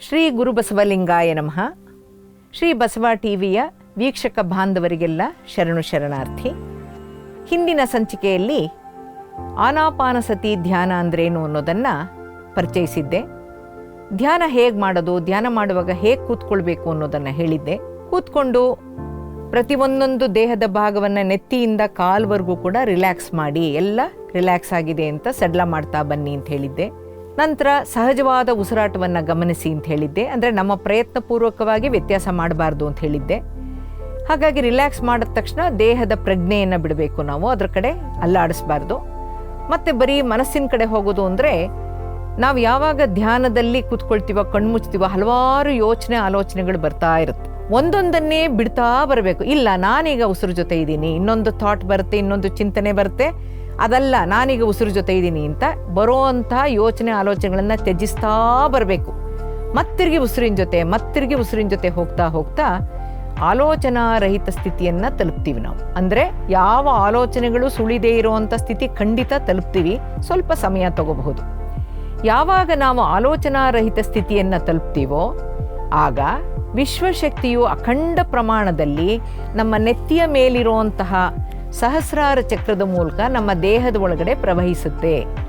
ಶ್ರೀ ಗುರುಬಸವಲಿಂಗಾಯ ನಮಃ. ಶ್ರೀ ಬಸವ ಟಿವಿಯ ವೀಕ್ಷಕ ಬಾಂಧವರಿಗೆಲ್ಲ ಶರಣು ಶರಣಾರ್ಥಿ. ಹಿಂದಿನ ಸಂಚಿಕೆಯಲ್ಲಿ ಆನಾಪಾನಸತಿ ಧ್ಯಾನ ಅಂದ್ರೇನು ಅನ್ನೋದನ್ನು ಪರಿಚಯಿಸಿದ್ದೆ. ಧ್ಯಾನ ಹೇಗೆ ಮಾಡೋದು, ಧ್ಯಾನ ಮಾಡುವಾಗ ಹೇಗೆ ಕೂತ್ಕೊಳ್ಬೇಕು ಅನ್ನೋದನ್ನು ಹೇಳಿದ್ದೆ. ಕೂತ್ಕೊಂಡು ಪ್ರತಿಯೊಂದೊಂದು ದೇಹದ ಭಾಗವನ್ನು ನೆತ್ತಿಯಿಂದ ಕಾಲ್ವರೆಗೂ ಕೂಡ ರಿಲ್ಯಾಕ್ಸ್ ಮಾಡಿ, ಎಲ್ಲ ರಿಲ್ಯಾಕ್ಸ್ ಆಗಿದೆ ಅಂತ ಸಡ್ಲ ಮಾಡ್ತಾ ಬನ್ನಿ ಅಂತ ಹೇಳಿದ್ದೆ. ನಂತರ ಸಹಜವಾದ ಉಸಿರಾಟವನ್ನು ಗಮನಿಸಿ ಅಂತ ಹೇಳಿದ್ದೆ. ಅಂದರೆ ನಮ್ಮ ಪ್ರಯತ್ನಪೂರ್ವಕವಾಗಿ ವ್ಯತ್ಯಾಸ ಮಾಡಬಾರ್ದು ಅಂತ ಹೇಳಿದ್ದೆ. ಹಾಗಾಗಿ ರಿಲ್ಯಾಕ್ಸ್ ಮಾಡಿದ ತಕ್ಷಣ ದೇಹದ ಪ್ರಜ್ಞೆಯನ್ನು ಬಿಡಬೇಕು ನಾವು. ಅದರ ಕಡೆ ಅಲ್ಲಾಡಿಸ್ಬಾರ್ದು. ಮತ್ತು ಬರೀ ಮನಸ್ಸಿನ ಕಡೆ ಹೋಗೋದು ಅಂದರೆ ನಾವು ಯಾವಾಗ ಧ್ಯಾನದಲ್ಲಿ ಕೂತ್ಕೊಳ್ತೀವೋ ಕಣ್ಮುಚ್ತೀವೋ ಹಲವಾರು ಯೋಚನೆ, ಆಲೋಚನೆಗಳು ಬರ್ತಾ ಇರುತ್ತೆ. ಒಂದೊಂದನ್ನೇ ಬಿಡ್ತಾ ಬರಬೇಕು. ಇಲ್ಲ, ನಾನೀಗ ಉಸಿರು ಜೊತೆ ಇದ್ದೀನಿ. ಇನ್ನೊಂದು ಥಾಟ್ ಬರುತ್ತೆ, ಇನ್ನೊಂದು ಚಿಂತನೆ ಬರುತ್ತೆ. ಅದಲ್ಲ, ನಾನೀಗ ಉಸಿರು ಜೊತೆ ಇದ್ದೀನಿ ಅಂತ ಬರುವಂತಹ ಯೋಚನೆ ಆಲೋಚನೆಗಳನ್ನು ತ್ಯಜಿಸ್ತಾ ಬರಬೇಕು. ಮತ್ತಿರುಗಿ ಉಸಿರಿನ ಜೊತೆ, ಮತ್ತಿರ್ಗಿ ಉಸಿರಿನ ಜೊತೆ ಹೋಗ್ತಾ ಹೋಗ್ತಾ ಆಲೋಚನಾ ರಹಿತ ಸ್ಥಿತಿಯನ್ನು ತಲುಪ್ತೀವಿ ನಾವು. ಅಂದರೆ ಯಾವ ಆಲೋಚನೆಗಳು ಸುಳಿದೇ ಇರುವಂಥ ಸ್ಥಿತಿ ಖಂಡಿತ ತಲುಪ್ತೀವಿ. ಸ್ವಲ್ಪ ಸಮಯ ತಗೋಬಹುದು. ಯಾವಾಗ ನಾವು ಆಲೋಚನಾ ರಹಿತ ಸ್ಥಿತಿಯನ್ನು ತಲುಪ್ತೀವೋ, ಆಗ ವಿಶ್ವಶಕ್ತಿಯು ಅಖಂಡ ಪ್ರಮಾಣದಲ್ಲಿ ನಮ್ಮ ನೆತ್ತಿಯ ಮೇಲಿರುವಂತಹ ಸಹಸ್ರಾರ ಚಕ್ರದ ಮೂಲಕ ನಮ್ಮ ದೇಹದ ಒಳಗಡೆ ಪ್ರವಹಿಸುತ್ತೆ.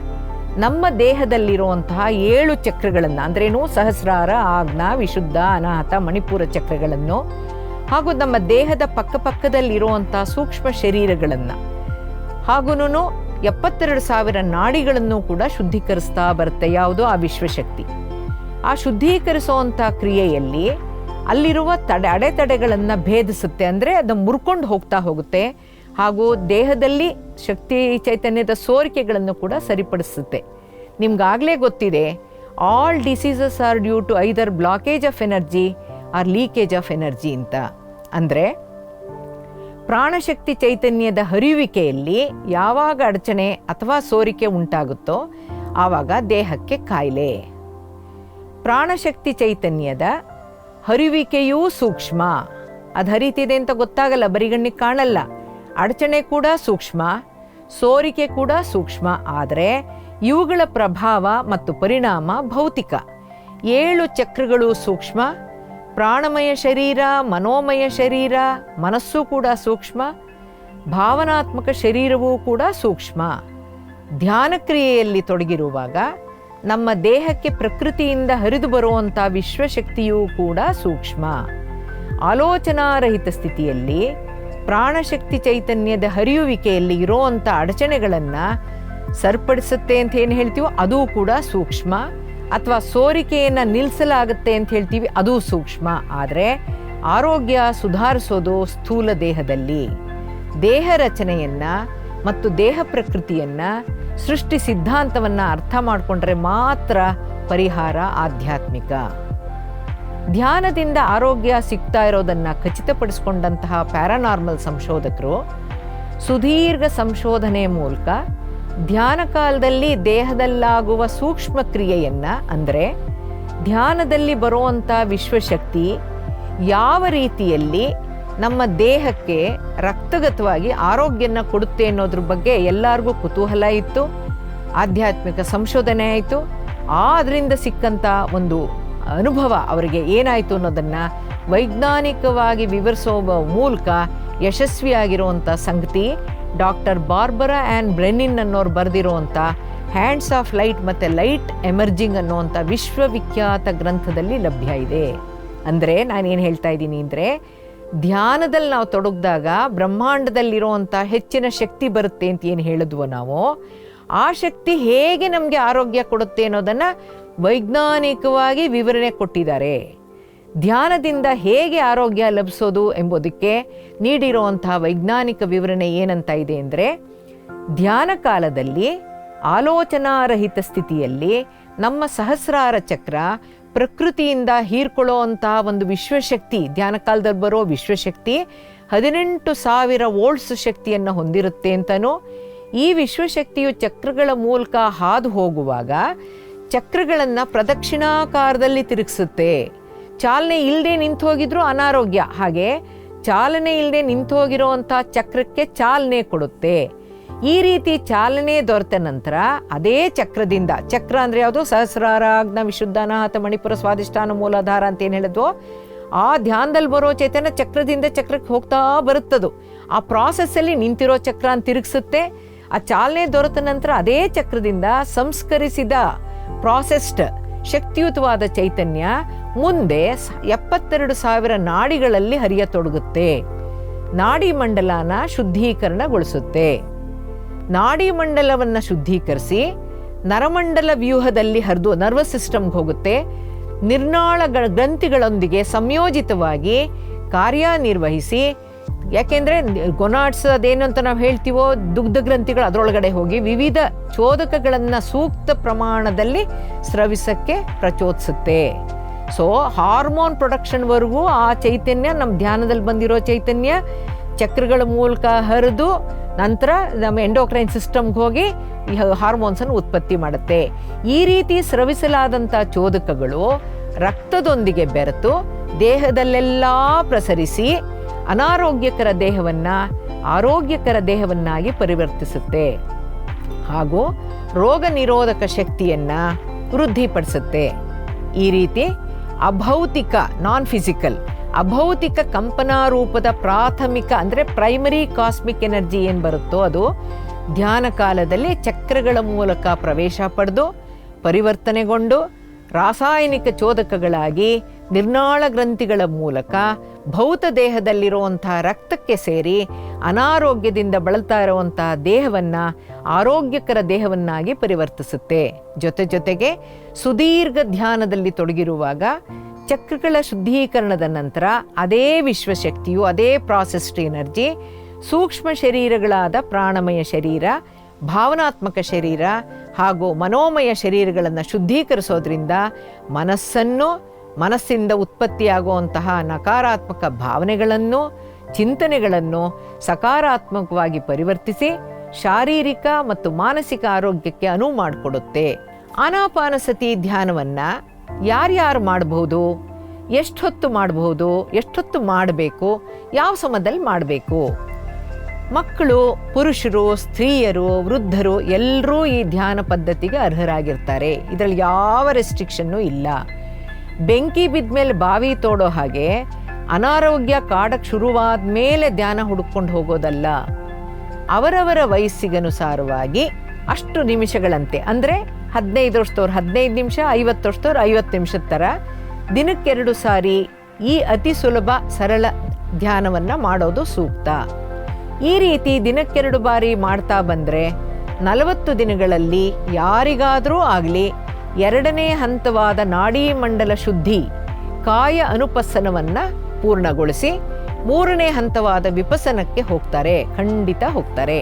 ನಮ್ಮ ದೇಹದಲ್ಲಿರುವಂತಹ ಏಳು ಚಕ್ರಗಳನ್ನು, ಅಂದ್ರೇನು ಸಹಸ್ರಾರ, ಆಜ್ಞಾ, ವಿಶುದ್ಧ, ಅನಾಹತ, ಮಣಿಪುರ ಚಕ್ರಗಳನ್ನು ಹಾಗೂ ನಮ್ಮ ದೇಹದ ಪಕ್ಕಪಕ್ಕದಲ್ಲಿರುವಂತಹ ಸೂಕ್ಷ್ಮ ಶರೀರಗಳನ್ನು ಹಾಗೂ ಎಪ್ಪತ್ತೆರಡು ಸಾವಿರ ನಾಡಿಗಳನ್ನು ಕೂಡ ಶುದ್ಧೀಕರಿಸ್ತಾ ಬರುತ್ತೆ ಯಾವುದು ಆ ವಿಶ್ವಶಕ್ತಿ. ಆ ಶುದ್ಧೀಕರಿಸುವಂಥ ಕ್ರಿಯೆಯಲ್ಲಿ ಅಲ್ಲಿರುವ ತಡೆ, ಅಡೆತಡೆಗಳನ್ನು ಭೇದಿಸುತ್ತೆ, ಅಂದರೆ ಅದು ಮುರ್ಕೊಂಡು ಹೋಗ್ತಾ ಹೋಗುತ್ತೆ. ಹಾಗೂ ದೇಹದಲ್ಲಿ ಶಕ್ತಿ ಚೈತನ್ಯದ ಸೋರಿಕೆಗಳನ್ನು ಕೂಡ ಸರಿಪಡಿಸುತ್ತೆ. ನಿಮ್ಗಾಗಲೇ ಗೊತ್ತಿದೆ all diseases are due to either blockage of energy or leakage of energy ಅಂತ. ಅಂದರೆ, ಪ್ರಾಣಶಕ್ತಿ ಚೈತನ್ಯದ ಹರಿಯುವಿಕೆಯಲ್ಲಿ ಯಾವಾಗ ಅಡಚಣೆ ಅಥವಾ ಸೋರಿಕೆ ಉಂಟಾಗುತ್ತೋ ಆವಾಗ ದೇಹಕ್ಕೆ ಕಾಯಿಲೆ. ಪ್ರಾಣಶಕ್ತಿ ಚೈತನ್ಯದ ಹರಿಯುವಿಕೆಯೂ ಸೂಕ್ಷ್ಮ. ಅದು ಹರಿತಿದೆ ಅಂತ ಗೊತ್ತಾಗಲ್ಲ, ಬರಿಗಣ್ಣಿಗೆ ಕಾಣಲ್ಲ. ಅಡಚಣೆ ಕೂಡ ಸೂಕ್ಷ್ಮ, ಸೋರಿಕೆ ಕೂಡ ಸೂಕ್ಷ್ಮ, ಆದರೆ ಇವುಗಳ ಪ್ರಭಾವ ಮತ್ತು ಪರಿಣಾಮ ಭೌತಿಕ. ಏಳು ಚಕ್ರಗಳು ಸೂಕ್ಷ್ಮ, ಪ್ರಾಣಮಯ ಶರೀರ, ಮನೋಮಯ ಶರೀರ, ಮನಸ್ಸು ಕೂಡ ಸೂಕ್ಷ್ಮ, ಭಾವನಾತ್ಮಕ ಶರೀರವೂ ಕೂಡ ಸೂಕ್ಷ್ಮ. ಧ್ಯಾನ ಕ್ರಿಯೆಯಲ್ಲಿ ತೊಡಗಿರುವಾಗ ನಮ್ಮ ದೇಹಕ್ಕೆ ಪ್ರಕೃತಿಯಿಂದ ಹರಿದು ಬರುವಂಥ ವಿಶ್ವಶಕ್ತಿಯೂ ಕೂಡ ಸೂಕ್ಷ್ಮ. ಆಲೋಚನಾರಹಿತ ಸ್ಥಿತಿಯಲ್ಲಿ ಪ್ರಾಣಶಕ್ತಿ ಚೈತನ್ಯದ ಹರಿಯುವಿಕೆಯಲ್ಲಿ ಇರೋವಂಥ ಅಡಚಣೆಗಳನ್ನು ಸರಿಪಡಿಸುತ್ತೆ ಅಂತ ಏನು ಹೇಳ್ತೀವೋ ಅದೂ ಕೂಡ ಸೂಕ್ಷ್ಮ. ಅಥವಾ ಸೋರಿಕೆಯನ್ನು ನಿಲ್ಲಿಸಲಾಗುತ್ತೆ ಅಂತ ಹೇಳ್ತೀವಿ ಅದು ಸೂಕ್ಷ್ಮ. ಆದರೆ ಆರೋಗ್ಯ ಸುಧಾರಿಸೋದು ಸ್ಥೂಲ ದೇಹದಲ್ಲಿ. ದೇಹ ರಚನೆಯನ್ನು ಮತ್ತು ದೇಹ ಪ್ರಕೃತಿಯನ್ನು ಸೃಷ್ಟಿ ಸಿದ್ಧಾಂತವನ್ನು ಅರ್ಥ ಮಾಡಿಕೊಂಡ್ರೆ ಮಾತ್ರ ಪರಿಹಾರ ಆಧ್ಯಾತ್ಮಿಕ. ಧ್ಯಾನದಿಂದ ಆರೋಗ್ಯ ಸಿಗ್ತಾ ಇರೋದನ್ನು ಖಚಿತಪಡಿಸಿಕೊಂಡಂತಹ ಪ್ಯಾರಾನಾರ್ಮಲ್ ಸಂಶೋಧಕರು, ಸುದೀರ್ಘ ಸಂಶೋಧನೆ ಮೂಲಕ ಧ್ಯಾನ ಕಾಲದಲ್ಲಿ ದೇಹದಲ್ಲಾಗುವ ಸೂಕ್ಷ್ಮ ಕ್ರಿಯೆಯನ್ನು, ಅಂದರೆ ಧ್ಯಾನದಲ್ಲಿ ಬರುವಂಥ ವಿಶ್ವಶಕ್ತಿ ಯಾವ ರೀತಿಯಲ್ಲಿ ನಮ್ಮ ದೇಹಕ್ಕೆ ರಕ್ತಗತವಾಗಿ ಆರೋಗ್ಯನ ಕೊಡುತ್ತೆ ಅನ್ನೋದ್ರ ಬಗ್ಗೆ ಎಲ್ಲರಿಗೂ ಕುತೂಹಲ ಇತ್ತು, ಆಧ್ಯಾತ್ಮಿಕ ಸಂಶೋಧನೆ ಆಯಿತು ಅದರಿಂದ ಸಿಕ್ಕಂಥ ಒಂದು ಅನುಭವ ಅವರಿಗೆ ಏನಾಯಿತು ಅನ್ನೋದನ್ನು ವೈಜ್ಞಾನಿಕವಾಗಿ ವಿವರಿಸೋ ಮೂಲಕ ಯಶಸ್ವಿಯಾಗಿರುವಂಥ ಸಂಗತಿ ಡಾಕ್ಟರ್ ಬಾರ್ಬರಾ ಆ್ಯಂಡ್ ಬ್ರೆನಿನ್ ಅನ್ನೋರು ಬರೆದಿರುವಂಥ ಹ್ಯಾಂಡ್ಸ್ ಆಫ್ ಲೈಟ್ ಮತ್ತು ಲೈಟ್ ಎಮರ್ಜಿಂಗ್ ಅನ್ನುವಂಥ ವಿಶ್ವವಿಖ್ಯಾತ ಗ್ರಂಥದಲ್ಲಿ ಲಭ್ಯ ಇದೆ. ಅಂದರೆ ನಾನೇನು ಹೇಳ್ತಾ ಇದ್ದೀನಿ ಅಂದರೆ ಧ್ಯಾನದಲ್ಲಿ ನಾವು ತೊಡಗಿದಾಗ ಬ್ರಹ್ಮಾಂಡದಲ್ಲಿರುವಂಥ ಹೆಚ್ಚಿನ ಶಕ್ತಿ ಬರುತ್ತೆ ಅಂತ ಏನು ಹೇಳಿದ್ವೋ ನಾವು, ಆ ಶಕ್ತಿ ಹೇಗೆ ನಮಗೆ ಆರೋಗ್ಯ ಕೊಡುತ್ತೆ ಅನ್ನೋದನ್ನು ವೈಜ್ಞಾನಿಕವಾಗಿ ವಿವರಣೆ ಕೊಟ್ಟಿದ್ದಾರೆ. ಧ್ಯಾನದಿಂದ ಹೇಗೆ ಆರೋಗ್ಯ ಲಭಿಸೋದು ಎಂಬುದಕ್ಕೆ ನೀಡಿರುವಂತಹ ವೈಜ್ಞಾನಿಕ ವಿವರಣೆ ಏನಂತ ಇದೆ ಅಂದರೆ, ಧ್ಯಾನ ಕಾಲದಲ್ಲಿ ಆಲೋಚನಾರಹಿತ ಸ್ಥಿತಿಯಲ್ಲಿ ನಮ್ಮ ಸಹಸ್ರಾರ ಚಕ್ರ ಪ್ರಕೃತಿಯಿಂದ ಹೀರ್ಕೊಳ್ಳೋ ಅಂತಹ ಒಂದು ವಿಶ್ವಶಕ್ತಿ, ಧ್ಯಾನ ಕಾಲದಲ್ಲಿ ಬರೋ ವಿಶ್ವಶಕ್ತಿ ಹದಿನೆಂಟು ಸಾವಿರ ವೋಲ್ಟ್ಸ್ ಶಕ್ತಿಯನ್ನು ಹೊಂದಿರುತ್ತೆ ಅಂತನೂ ಈ ವಿಶ್ವಶಕ್ತಿಯು ಚಕ್ರಗಳ ಮೂಲಕ ಹಾದು ಹೋಗುವಾಗ ಚಕ್ರಗಳನ್ನು ಪ್ರದಕ್ಷಿಣಾಕಾರದಲ್ಲಿ ತಿರುಗಿಸುತ್ತೆ. ಚಾಲನೆ ಇಲ್ಲದೆ ನಿಂತು ಹೋಗಿದ್ರು ಅನಾರೋಗ್ಯ. ಹಾಗೆ ಚಾಲನೆ ಇಲ್ಲದೆ ನಿಂತು ಹೋಗಿರೋವಂಥ ಚಕ್ರಕ್ಕೆ ಚಾಲನೆ ಕೊಡುತ್ತೆ. ಈ ರೀತಿ ಚಾಲನೆ ದೊರೆತ ನಂತರ ಅದೇ ಚಕ್ರದಿಂದ, ಚಕ್ರ ಅಂದರೆ ಯಾವುದು? ಸಹಸ್ರಾರಾಗ್ನ ವಿಶುದ್ಧನಾಥ ಮಣಿಪುರ ಸ್ವಾದಿಷ್ಟಾನ ಮೂಲಾಧಾರ ಅಂತ ಏನು ಹೇಳಿದ್ವು ಆ ಧ್ಯಾನದಲ್ಲಿ ಬರೋ ಚೈತನ್ಯ ಚಕ್ರದಿಂದ ಚಕ್ರಕ್ಕೆ ಹೋಗ್ತಾ ಬರುತ್ತದು. ಆ ಪ್ರಾಸೆಸ್ಸಲ್ಲಿ ನಿಂತಿರೋ ಚಕ್ರ ಅಂತ ತಿರುಗಿಸುತ್ತೆ. ಆ ಚಾಲನೆ ದೊರೆತ ನಂತರ ಅದೇ ಚಕ್ರದಿಂದ ಸಂಸ್ಕರಿಸಿದ ಪ್ರಾಸೆಸ್ಡ್, ಶಕ್ತಿಯುತವಾದ ಚೈತನ್ಯ ಮುಂದೆ ಎಪ್ಪತ್ತೆರಡು ಸಾವಿರ ನಾಡಿಗಳಲ್ಲಿ ಹರಿಯತೊಡಗುತ್ತೆ. ನಾಡಿ ಮಂಡಲನ ಶುದ್ಧೀಕರಣಗೊಳಿಸುತ್ತೆ. ನಾಡಿ ಮಂಡಲವನ್ನು ಶುದ್ಧೀಕರಿಸಿ ನರಮಂಡಲ ವ್ಯೂಹದಲ್ಲಿ ಹರಿದು ನರ್ವಸ್ ಸಿಸ್ಟಮ್ಗೆ ಹೋಗುತ್ತೆ. ನಿರ್ನಾಳ ಗ್ರಂಥಿಗಳೊಂದಿಗೆ ಸಂಯೋಜಿತವಾಗಿ ಕಾರ್ಯನಿರ್ವಹಿಸಿ ಯಾಕೆಂದರೆ ಗೊನಾಟ್ಸ್ ಅದೇನು ಅಂತ ನಾವು ಹೇಳ್ತೀವೋ ದುಗ್ಧ ಗ್ರಂಥಿಗಳು ಅದರೊಳಗಡೆ ಹೋಗಿ ವಿವಿಧ ಚೋದಕಗಳನ್ನು ಸೂಕ್ತ ಪ್ರಮಾಣದಲ್ಲಿ ಸ್ರವಿಸಕ್ಕೆ ಪ್ರಚೋದಿಸುತ್ತೆ. ಸೊ ಹಾರ್ಮೋನ್ ಪ್ರೊಡಕ್ಷನ್ವರೆಗೂ ಆ ಚೈತನ್ಯ ನಮ್ಮ ಧ್ಯಾನದಲ್ಲಿ ಬಂದಿರೋ ಚೈತನ್ಯ ಚಕ್ರಗಳ ಮೂಲಕ ಹರಿದು ನಂತರ ನಮ್ಮ ಎಂಡೋಕ್ರೈನ್ ಸಿಸ್ಟಮ್ಗೆ ಹೋಗಿ ಈ ಹಾರ್ಮೋನ್ಸನ್ನು ಉತ್ಪತ್ತಿ ಮಾಡುತ್ತೆ. ಈ ರೀತಿ ಸ್ರವಿಸಲಾದಂಥ ಚೋದಕಗಳು ರಕ್ತದೊಂದಿಗೆ ಬೆರೆತು ದೇಹದಲ್ಲೆಲ್ಲ ಪ್ರಸರಿಸಿ ಅನಾರೋಗ್ಯಕರ ದೇಹವನ್ನು ಆರೋಗ್ಯಕರ ದೇಹವನ್ನಾಗಿ ಪರಿವರ್ತಿಸುತ್ತೆ. ಹಾಗೂ ರೋಗ ನಿರೋಧಕ ಶಕ್ತಿಯನ್ನು ವೃದ್ಧಿಪಡಿಸುತ್ತೆ. ಈ ರೀತಿ ಅಭೌತಿಕ ನಾನ್ ಫಿಸಿಕಲ್ ಅಭೌತಿಕ ಕಂಪನಾರೂಪದ ಪ್ರಾಥಮಿಕ ಅಂದರೆ ಪ್ರೈಮರಿ ಕಾಸ್ಮಿಕ್ ಎನರ್ಜಿ ಏನು ಬರುತ್ತೋ ಅದು ಧ್ಯಾನ ಕಾಲದಲ್ಲಿ ಚಕ್ರಗಳ ಮೂಲಕ ಪ್ರವೇಶ ಪಡೆದು ಪರಿವರ್ತನೆಗೊಂಡು ರಾಸಾಯನಿಕ ಚೋದಕಗಳಾಗಿ ನಿರ್ನಾಳ ಗ್ರಂಥಿಗಳ ಮೂಲಕ ಭೌತ ದೇಹದಲ್ಲಿರುವಂತಹ ರಕ್ತಕ್ಕೆ ಸೇರಿ ಅನಾರೋಗ್ಯದಿಂದ ಬಳಲ್ತಾ ಇರುವಂತಹ ದೇಹವನ್ನು ಆರೋಗ್ಯಕರ ದೇಹವನ್ನಾಗಿ ಪರಿವರ್ತಿಸುತ್ತೆ. ಜೊತೆ ಜೊತೆಗೆ ಸುದೀರ್ಘ ಧ್ಯಾನದಲ್ಲಿ ತೊಡಗಿರುವಾಗ ಚಕ್ರಗಳ ಶುದ್ಧೀಕರಣದ ನಂತರ ಅದೇ ವಿಶ್ವಶಕ್ತಿಯು, ಅದೇ ಪ್ರಾಸೆಸ್ಡ್ ಎನರ್ಜಿ ಸೂಕ್ಷ್ಮ ಶರೀರಗಳಾದ ಪ್ರಾಣಮಯ ಶರೀರ, ಭಾವನಾತ್ಮಕ ಶರೀರ ಹಾಗೂ ಮನೋಮಯ ಶರೀರಗಳನ್ನು ಶುದ್ಧೀಕರಿಸೋದ್ರಿಂದ ಮನಸ್ಸನ್ನು, ಮನಸ್ಸಿಂದ ಉತ್ಪತ್ತಿಯಾಗುವಂತಹ ನಕಾರಾತ್ಮಕ ಭಾವನೆಗಳನ್ನು, ಚಿಂತನೆಗಳನ್ನು ಸಕಾರಾತ್ಮಕವಾಗಿ ಪರಿವರ್ತಿಸಿ ಶಾರೀರಿಕ ಮತ್ತು ಮಾನಸಿಕ ಆರೋಗ್ಯಕ್ಕೆ ಅನುವು ಮಾಡಿಕೊಡುತ್ತೆ. ಆನಾಪಾನಸತಿ ಧ್ಯಾನವನ್ನು ಯಾರ್ಯಾರು ಮಾಡಬಹುದು ಎಷ್ಟೊತ್ತು ಮಾಡಬಹುದು ಎಷ್ಟೊತ್ತು ಮಾಡಬೇಕು? ಯಾವ ಸಮಯದಲ್ಲಿ ಮಾಡಬೇಕು? ಮಕ್ಕಳು, ಪುರುಷರು, ಸ್ತ್ರೀಯರು, ವೃದ್ಧರು ಎಲ್ಲರೂ ಈ ಧ್ಯಾನ ಪದ್ಧತಿಗೆ ಅರ್ಹರಾಗಿರ್ತಾರೆ. ಇದರಲ್ಲಿ ಯಾವ ರೆಸ್ಟ್ರಿಕ್ಷನ್ನು ಇಲ್ಲ. ಬೆಂಕಿ ಬಿದ್ದ ಮೇಲೆ ಬಾವಿ ತೋಡೋ ಹಾಗೆ ಅನಾರೋಗ್ಯ ಕಾಡಕ್ಕೆ ಶುರುವಾದ ಮೇಲೆ ಧ್ಯಾನ ಹುಡುಕೊಂಡು ಹೋಗೋದಲ್ಲ. ಅವರವರ ವಯಸ್ಸಿಗನುಸಾರವಾಗಿ ಅಷ್ಟು ನಿಮಿಷಗಳಂತೆ. ಅಂದರೆ ಹದಿನೈದು ವರ್ಷದವ್ರು ಹದಿನೈದು ನಿಮಿಷ, ಐವತ್ತು ವರ್ಷದವ್ರು ಐವತ್ತು ನಿಮಿಷದ ಥರ ದಿನಕ್ಕೆರಡು ಸಾರಿ ಈ ಅತಿ ಸುಲಭ ಸರಳ ಧ್ಯಾನವನ್ನು ಮಾಡೋದು ಸೂಕ್ತ. ಈ ರೀತಿ ದಿನಕ್ಕೆರಡು ಬಾರಿ ಮಾಡ್ತಾ ಬಂದರೆ ನಲವತ್ತು ದಿನಗಳಲ್ಲಿ ಯಾರಿಗಾದರೂ ಆಗಲಿ ಎರಡನೇ ಹಂತವಾದ ನಾಡಿ ಮಂಡಲ ಶುದ್ಧಿ ಕಾಯ ಅನುಪಸನವನ್ನು ಪೂರ್ಣಗೊಳಿಸಿ ಮೂರನೇ ಹಂತವಾದ ವಿಪಸನಕ್ಕೆ ಹೋಗ್ತಾರೆ, ಖಂಡಿತ ಹೋಗ್ತಾರೆ.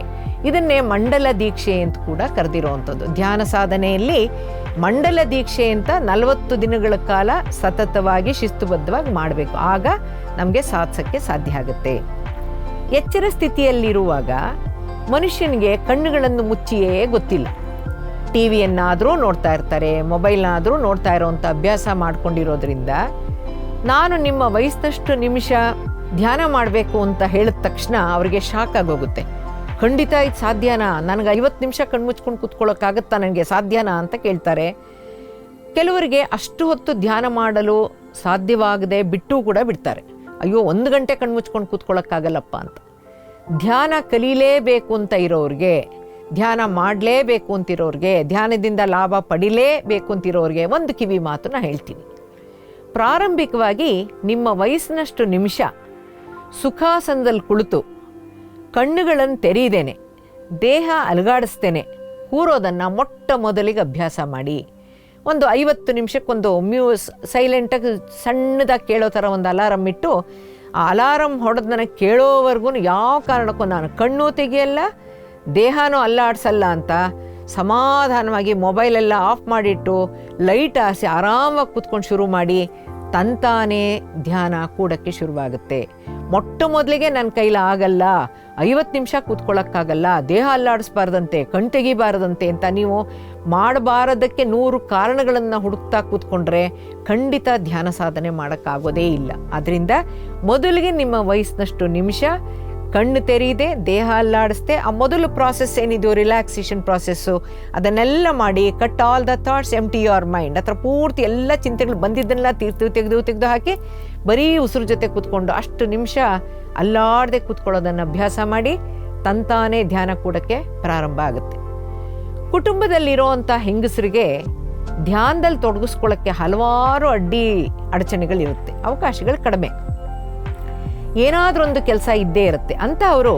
ಇದನ್ನೇ ಮಂಡಲ ದೀಕ್ಷೆ ಅಂತ ಕೂಡ ಕರೆದಿರುವಂಥದ್ದು. ಧ್ಯಾನ ಸಾಧನೆಯಲ್ಲಿ ಮಂಡಲ ದೀಕ್ಷೆ ಅಂತ ನಲವತ್ತು ದಿನಗಳ ಕಾಲ ಸತತವಾಗಿ ಶಿಸ್ತುಬದ್ಧವಾಗಿ ಮಾಡಬೇಕು. ಆಗ ನಮಗೆ ಸಾಧಿಸೋಕ್ಕೆ ಸಾಧ್ಯ ಆಗುತ್ತೆ. ಎಚ್ಚರ ಸ್ಥಿತಿಯಲ್ಲಿರುವಾಗ ಮನುಷ್ಯನಿಗೆ ಕಣ್ಣುಗಳನ್ನು ಮುಚ್ಚಿಯೇ ಗೊತ್ತಿಲ್ಲ. ಟಿ ವಿಯನ್ನಾದರೂ ನೋಡ್ತಾ ಇರ್ತಾರೆ, ಮೊಬೈಲ್ನಾದರೂ ನೋಡ್ತಾ ಇರೋವಂಥ ಅಭ್ಯಾಸ ಮಾಡಿಕೊಂಡಿರೋದ್ರಿಂದ ನಾನು ನಿಮ್ಮ ವಯಸ್ಸಿನಷ್ಟು ನಿಮಿಷ ಧ್ಯಾನ ಮಾಡಬೇಕು ಅಂತ ಹೇಳಿದ ತಕ್ಷಣ ಅವರಿಗೆ ಶಾಕ್ ಆಗೋಗುತ್ತೆ. ಖಂಡಿತ ಇದು ಸಾಧ್ಯನಾ? ನನಗೆ ಐವತ್ತು ನಿಮಿಷ ಕಣ್ಮುಚ್ಕೊಂಡು ಕೂತ್ಕೊಳ್ಳೋಕ್ಕಾಗತ್ತಾ ನನಗೆ? ಸಾಧ್ಯನಾ ಅಂತ ಕೇಳ್ತಾರೆ. ಕೆಲವರಿಗೆ ಅಷ್ಟು ಹೊತ್ತು ಧ್ಯಾನ ಮಾಡಲು ಸಾಧ್ಯವಾಗದೆ ಬಿಟ್ಟು ಕೂಡ ಬಿಡ್ತಾರೆ. ಅಯ್ಯೋ, ಒಂದು ಗಂಟೆ ಕಣ್ಮುಚ್ಕೊಂಡು ಕೂತ್ಕೊಳ್ಳೋಕ್ಕಾಗಲ್ಲಪ್ಪ ಅಂತ. ಧ್ಯಾನ ಕಲೀಲೇಬೇಕು ಅಂತ ಇರೋರಿಗೆ, ಧ್ಯಾನ ಮಾಡಲೇಬೇಕು ಅಂತಿರೋರಿಗೆ, ಧ್ಯಾನದಿಂದ ಲಾಭ ಪಡಿಲೇಬೇಕು ಅಂತಿರೋರಿಗೆ ಒಂದು ಕಿವಿ ಮಾತನ್ನು ಹೇಳ್ತೀನಿ. ಪ್ರಾರಂಭಿಕವಾಗಿ ನಿಮ್ಮ ವಯಸ್ಸಿನಷ್ಟು ನಿಮಿಷ ಸುಖಾಸನದಲ್ಲಿ ಕುಳಿತು ಕಣ್ಣುಗಳನ್ನು ತೆರೀದೇನೆ ದೇಹ ಅಲುಗಾಡಿಸ್ತೇನೆ, ಕೂರೋದನ್ನು ಮೊಟ್ಟ ಮೊದಲಿಗೆ ಅಭ್ಯಾಸ ಮಾಡಿ. ಒಂದು ಐವತ್ತು ನಿಮಿಷಕ್ಕೊಂದು ಮ್ಯೂಸ್ ಸೈಲೆಂಟಾಗಿ ಸಣ್ಣದಾಗಿ ಕೇಳೋ ಥರ ಒಂದು ಅಲಾರಮ್ ಇಟ್ಟು, ಆ ಅಲಾರಮ್ ಹೊಡೆದು ನನಗೆ ಕೇಳೋವರೆಗೂ ಯಾವ ಕಾರಣಕ್ಕೂ ನಾನು ಕಣ್ಣು ತೆಗೆಯಲ್ಲ, ದೇಹನೂ ಅಲ್ಲಾಡ್ಸಲ್ಲ ಅಂತ ಸಮಾಧಾನವಾಗಿ ಮೊಬೈಲೆಲ್ಲ ಆಫ್ ಮಾಡಿಟ್ಟು ಲೈಟ್ ಹಾಸಿ ಆರಾಮಾಗಿ ಕೂತ್ಕೊಂಡು ಶುರು ಮಾಡಿ, ತಂತಾನೇ ಧ್ಯಾನ ಕೂಡಕ್ಕೆ ಶುರುವಾಗುತ್ತೆ. ಮೊಟ್ಟ ಮೊದಲಿಗೆ ನನ್ನ ಕೈಲಾಗಲ್ಲ. ಐವತ್ತು ನಿಮಿಷ ಕೂತ್ಕೊಳ್ಳೋಕ್ಕಾಗಲ್ಲ, ದೇಹ ಅಲ್ಲಾಡಿಸ್ಬಾರ್ದಂತೆ ಕಣ್ ತೆಗಿಬಾರ್ದಂತೆ ಅಂತ ನೀವು ಮಾಡಬಾರದಕ್ಕೆ ನೂರು ಕಾರಣಗಳನ್ನು ಹುಡುಕ್ತಾ ಕೂತ್ಕೊಂಡ್ರೆ ಖಂಡಿತ ಧ್ಯಾನ ಸಾಧನೆ ಮಾಡೋಕ್ಕಾಗೋದೇ ಇಲ್ಲ. ಆದ್ದರಿಂದ ಮೊದಲಿಗೆ ನಿಮ್ಮ ವಯಸ್ಸಿನಷ್ಟು ನಿಮಿಷ ಕಣ್ಣು ತೆರೆಯದೆ, ದೇಹ ಅಲ್ಲಾಡಿಸ್ದೆ, ಆ ಮೊದಲು ಪ್ರಾಸೆಸ್ ಏನಿದೆಯೋ ರಿಲ್ಯಾಕ್ಸೇಷನ್ ಪ್ರಾಸೆಸ್ಸು ಅದನ್ನೆಲ್ಲ ಮಾಡಿ cut all the thoughts empty your mind ಹತ್ರ ಪೂರ್ತಿ ಎಲ್ಲ ಚಿಂತೆಗಳು ಬಂದಿದ್ದನ್ನೆಲ್ಲ ತೀರ್ತು ತೆಗೆದು ತೆಗೆದು ಹಾಕಿ ಬರೀ ಉಸಿರು ಜೊತೆ ಕೂತ್ಕೊಂಡು ಅಷ್ಟು ನಿಮಿಷ ಅಲ್ಲಾಡದೆ ಕೂತ್ಕೊಳ್ಳೋದನ್ನು ಅಭ್ಯಾಸ ಮಾಡಿ ತಂತಾನೇ ಧ್ಯಾನ ಕೂಡಕ್ಕೆ ಪ್ರಾರಂಭ ಆಗುತ್ತೆ. ಕುಟುಂಬದಲ್ಲಿರೋವಂಥ ಹೆಂಗಸರಿಗೆ ಧ್ಯಾನದಲ್ಲಿ ತೊಡಗಿಸ್ಕೊಳ್ಳೋಕ್ಕೆ ಹಲವಾರು ಅಡ್ಡಿ ಅಡಚಣೆಗಳಿರುತ್ತೆ. ಅವಕಾಶಗಳು ಕಡಿಮೆ. ಏನಾದರೂ ಒಂದು ಕೆಲಸ ಇದ್ದೇ ಇರುತ್ತೆ. ಅಂತ ಅವರು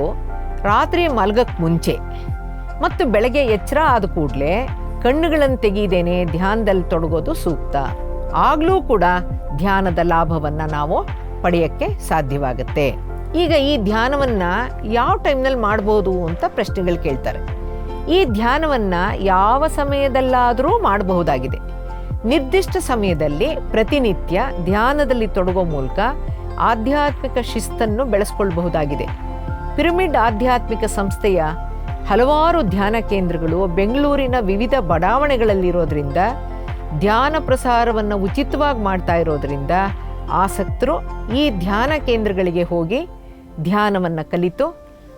ರಾತ್ರಿ ಮಲಗಕ್ಕೆ ಮುಂಚೆ ಮತ್ತು ಬೆಳಗ್ಗೆ ಎಚ್ಚರ ಆದ ಕೂಡಲೇ ಕಣ್ಣುಗಳನ್ನು ತೆಗೀದೇನೆ ಧ್ಯಾನದಲ್ಲಿ ತೊಡಗೋದು ಸೂಕ್ತ. ಆಗಲೂ ಕೂಡ ಧ್ಯಾನದ ಲಾಭವನ್ನು ನಾವು ಪಡೆಯೋಕ್ಕೆ ಸಾಧ್ಯವಾಗುತ್ತೆ. ಈಗ ಈ ಧ್ಯಾನವನ್ನು ಯಾವ ಟೈಮ್ನಲ್ಲಿ ಮಾಡ್ಬೋದು ಅಂತ ಪ್ರಶ್ನೆಗಳು ಕೇಳ್ತಾರೆ. ಈ ಧ್ಯಾನವನ್ನು ಯಾವ ಸಮಯದಲ್ಲಾದರೂ ಮಾಡಬಹುದಾಗಿದೆ. ನಿರ್ದಿಷ್ಟ ಸಮಯದಲ್ಲಿ ಪ್ರತಿನಿತ್ಯ ಧ್ಯಾನದಲ್ಲಿ ತೊಡಗೋ ಮೂಲಕ ಆಧ್ಯಾತ್ಮಿಕ ಶಿಸ್ತನ್ನು ಬೆಳೆಸ್ಕೊಳ್ಬಹುದಾಗಿದೆ. ಪಿರಮಿಡ್ ಆಧ್ಯಾತ್ಮಿಕ ಸಂಸ್ಥೆಯ ಹಲವಾರು ಧ್ಯಾನ ಕೇಂದ್ರಗಳು ಬೆಂಗಳೂರಿನ ವಿವಿಧ ಬಡಾವಣೆಗಳಲ್ಲಿರೋದ್ರಿಂದ, ಧ್ಯಾನ ಪ್ರಸಾರವನ್ನು ಉಚಿತವಾಗಿ ಮಾಡ್ತಾ ಇರೋದ್ರಿಂದ ಆಸಕ್ತರು ಈ ಧ್ಯಾನ ಕೇಂದ್ರಗಳಿಗೆ ಹೋಗಿ ಧ್ಯಾನವನ್ನು ಕಲಿತು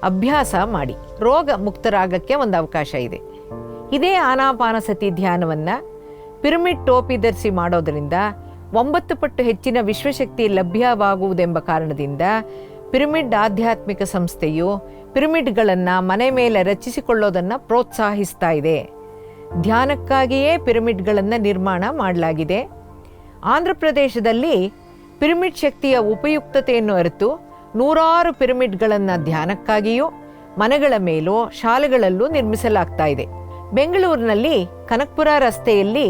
ಅಭ್ಯಾಸ ಮಾಡಿ. ರೋಗ ಮುಕ್ತರಾಗಕ್ಕೆ ಒಂದು ಅವಕಾಶ ಇದೆ. ಇದೇ ಆನಾಪಾನಸತಿ ಧ್ಯಾನವನ್ನು ಪಿರಮಿಡ್ ಟೋಪಿ ಧರಿಸಿ ಮಾಡೋದರಿಂದ ಒಂಬತ್ತು ಪಟ್ಟು ಹೆಚ್ಚಿನ ವಿಶ್ವಶಕ್ತಿ ಲಭ್ಯವಾಗುವುದೆಂಬ ಕಾರಣದಿಂದ ಪಿರಮಿಡ್ ಆಧ್ಯಾತ್ಮಿಕ ಸಂಸ್ಥೆಯು ಪಿರಮಿಡ್ಗಳನ್ನು ಮನೆ ಮೇಲೆ ರಚಿಸಿಕೊಳ್ಳೋದನ್ನು ಪ್ರೋತ್ಸಾಹಿಸ್ತಾ ಇದೆ. ಧ್ಯಾನಕ್ಕಾಗಿಯೇ ಪಿರಮಿಡ್ಗಳನ್ನು ನಿರ್ಮಾಣ ಮಾಡಲಾಗಿದೆ. ಆಂಧ್ರ ಪ್ರದೇಶದಲ್ಲಿ ಪಿರಮಿಡ್ ಶಕ್ತಿಯ ಉಪಯುಕ್ತತೆಯನ್ನು ಅರಿತು ನೂರಾರು ಪಿರಮಿಡ್ಗಳನ್ನು ಧ್ಯಾನಕ್ಕಾಗಿಯೂ ಮನೆಗಳ ಮೇಲೂ ಶಾಲೆಗಳಲ್ಲೂ ನಿರ್ಮಿಸಲಾಗ್ತಾ ಇದೆ. ಬೆಂಗಳೂರಿನಲ್ಲಿ ಕನಕ್ಪುರ ರಸ್ತೆಯಲ್ಲಿ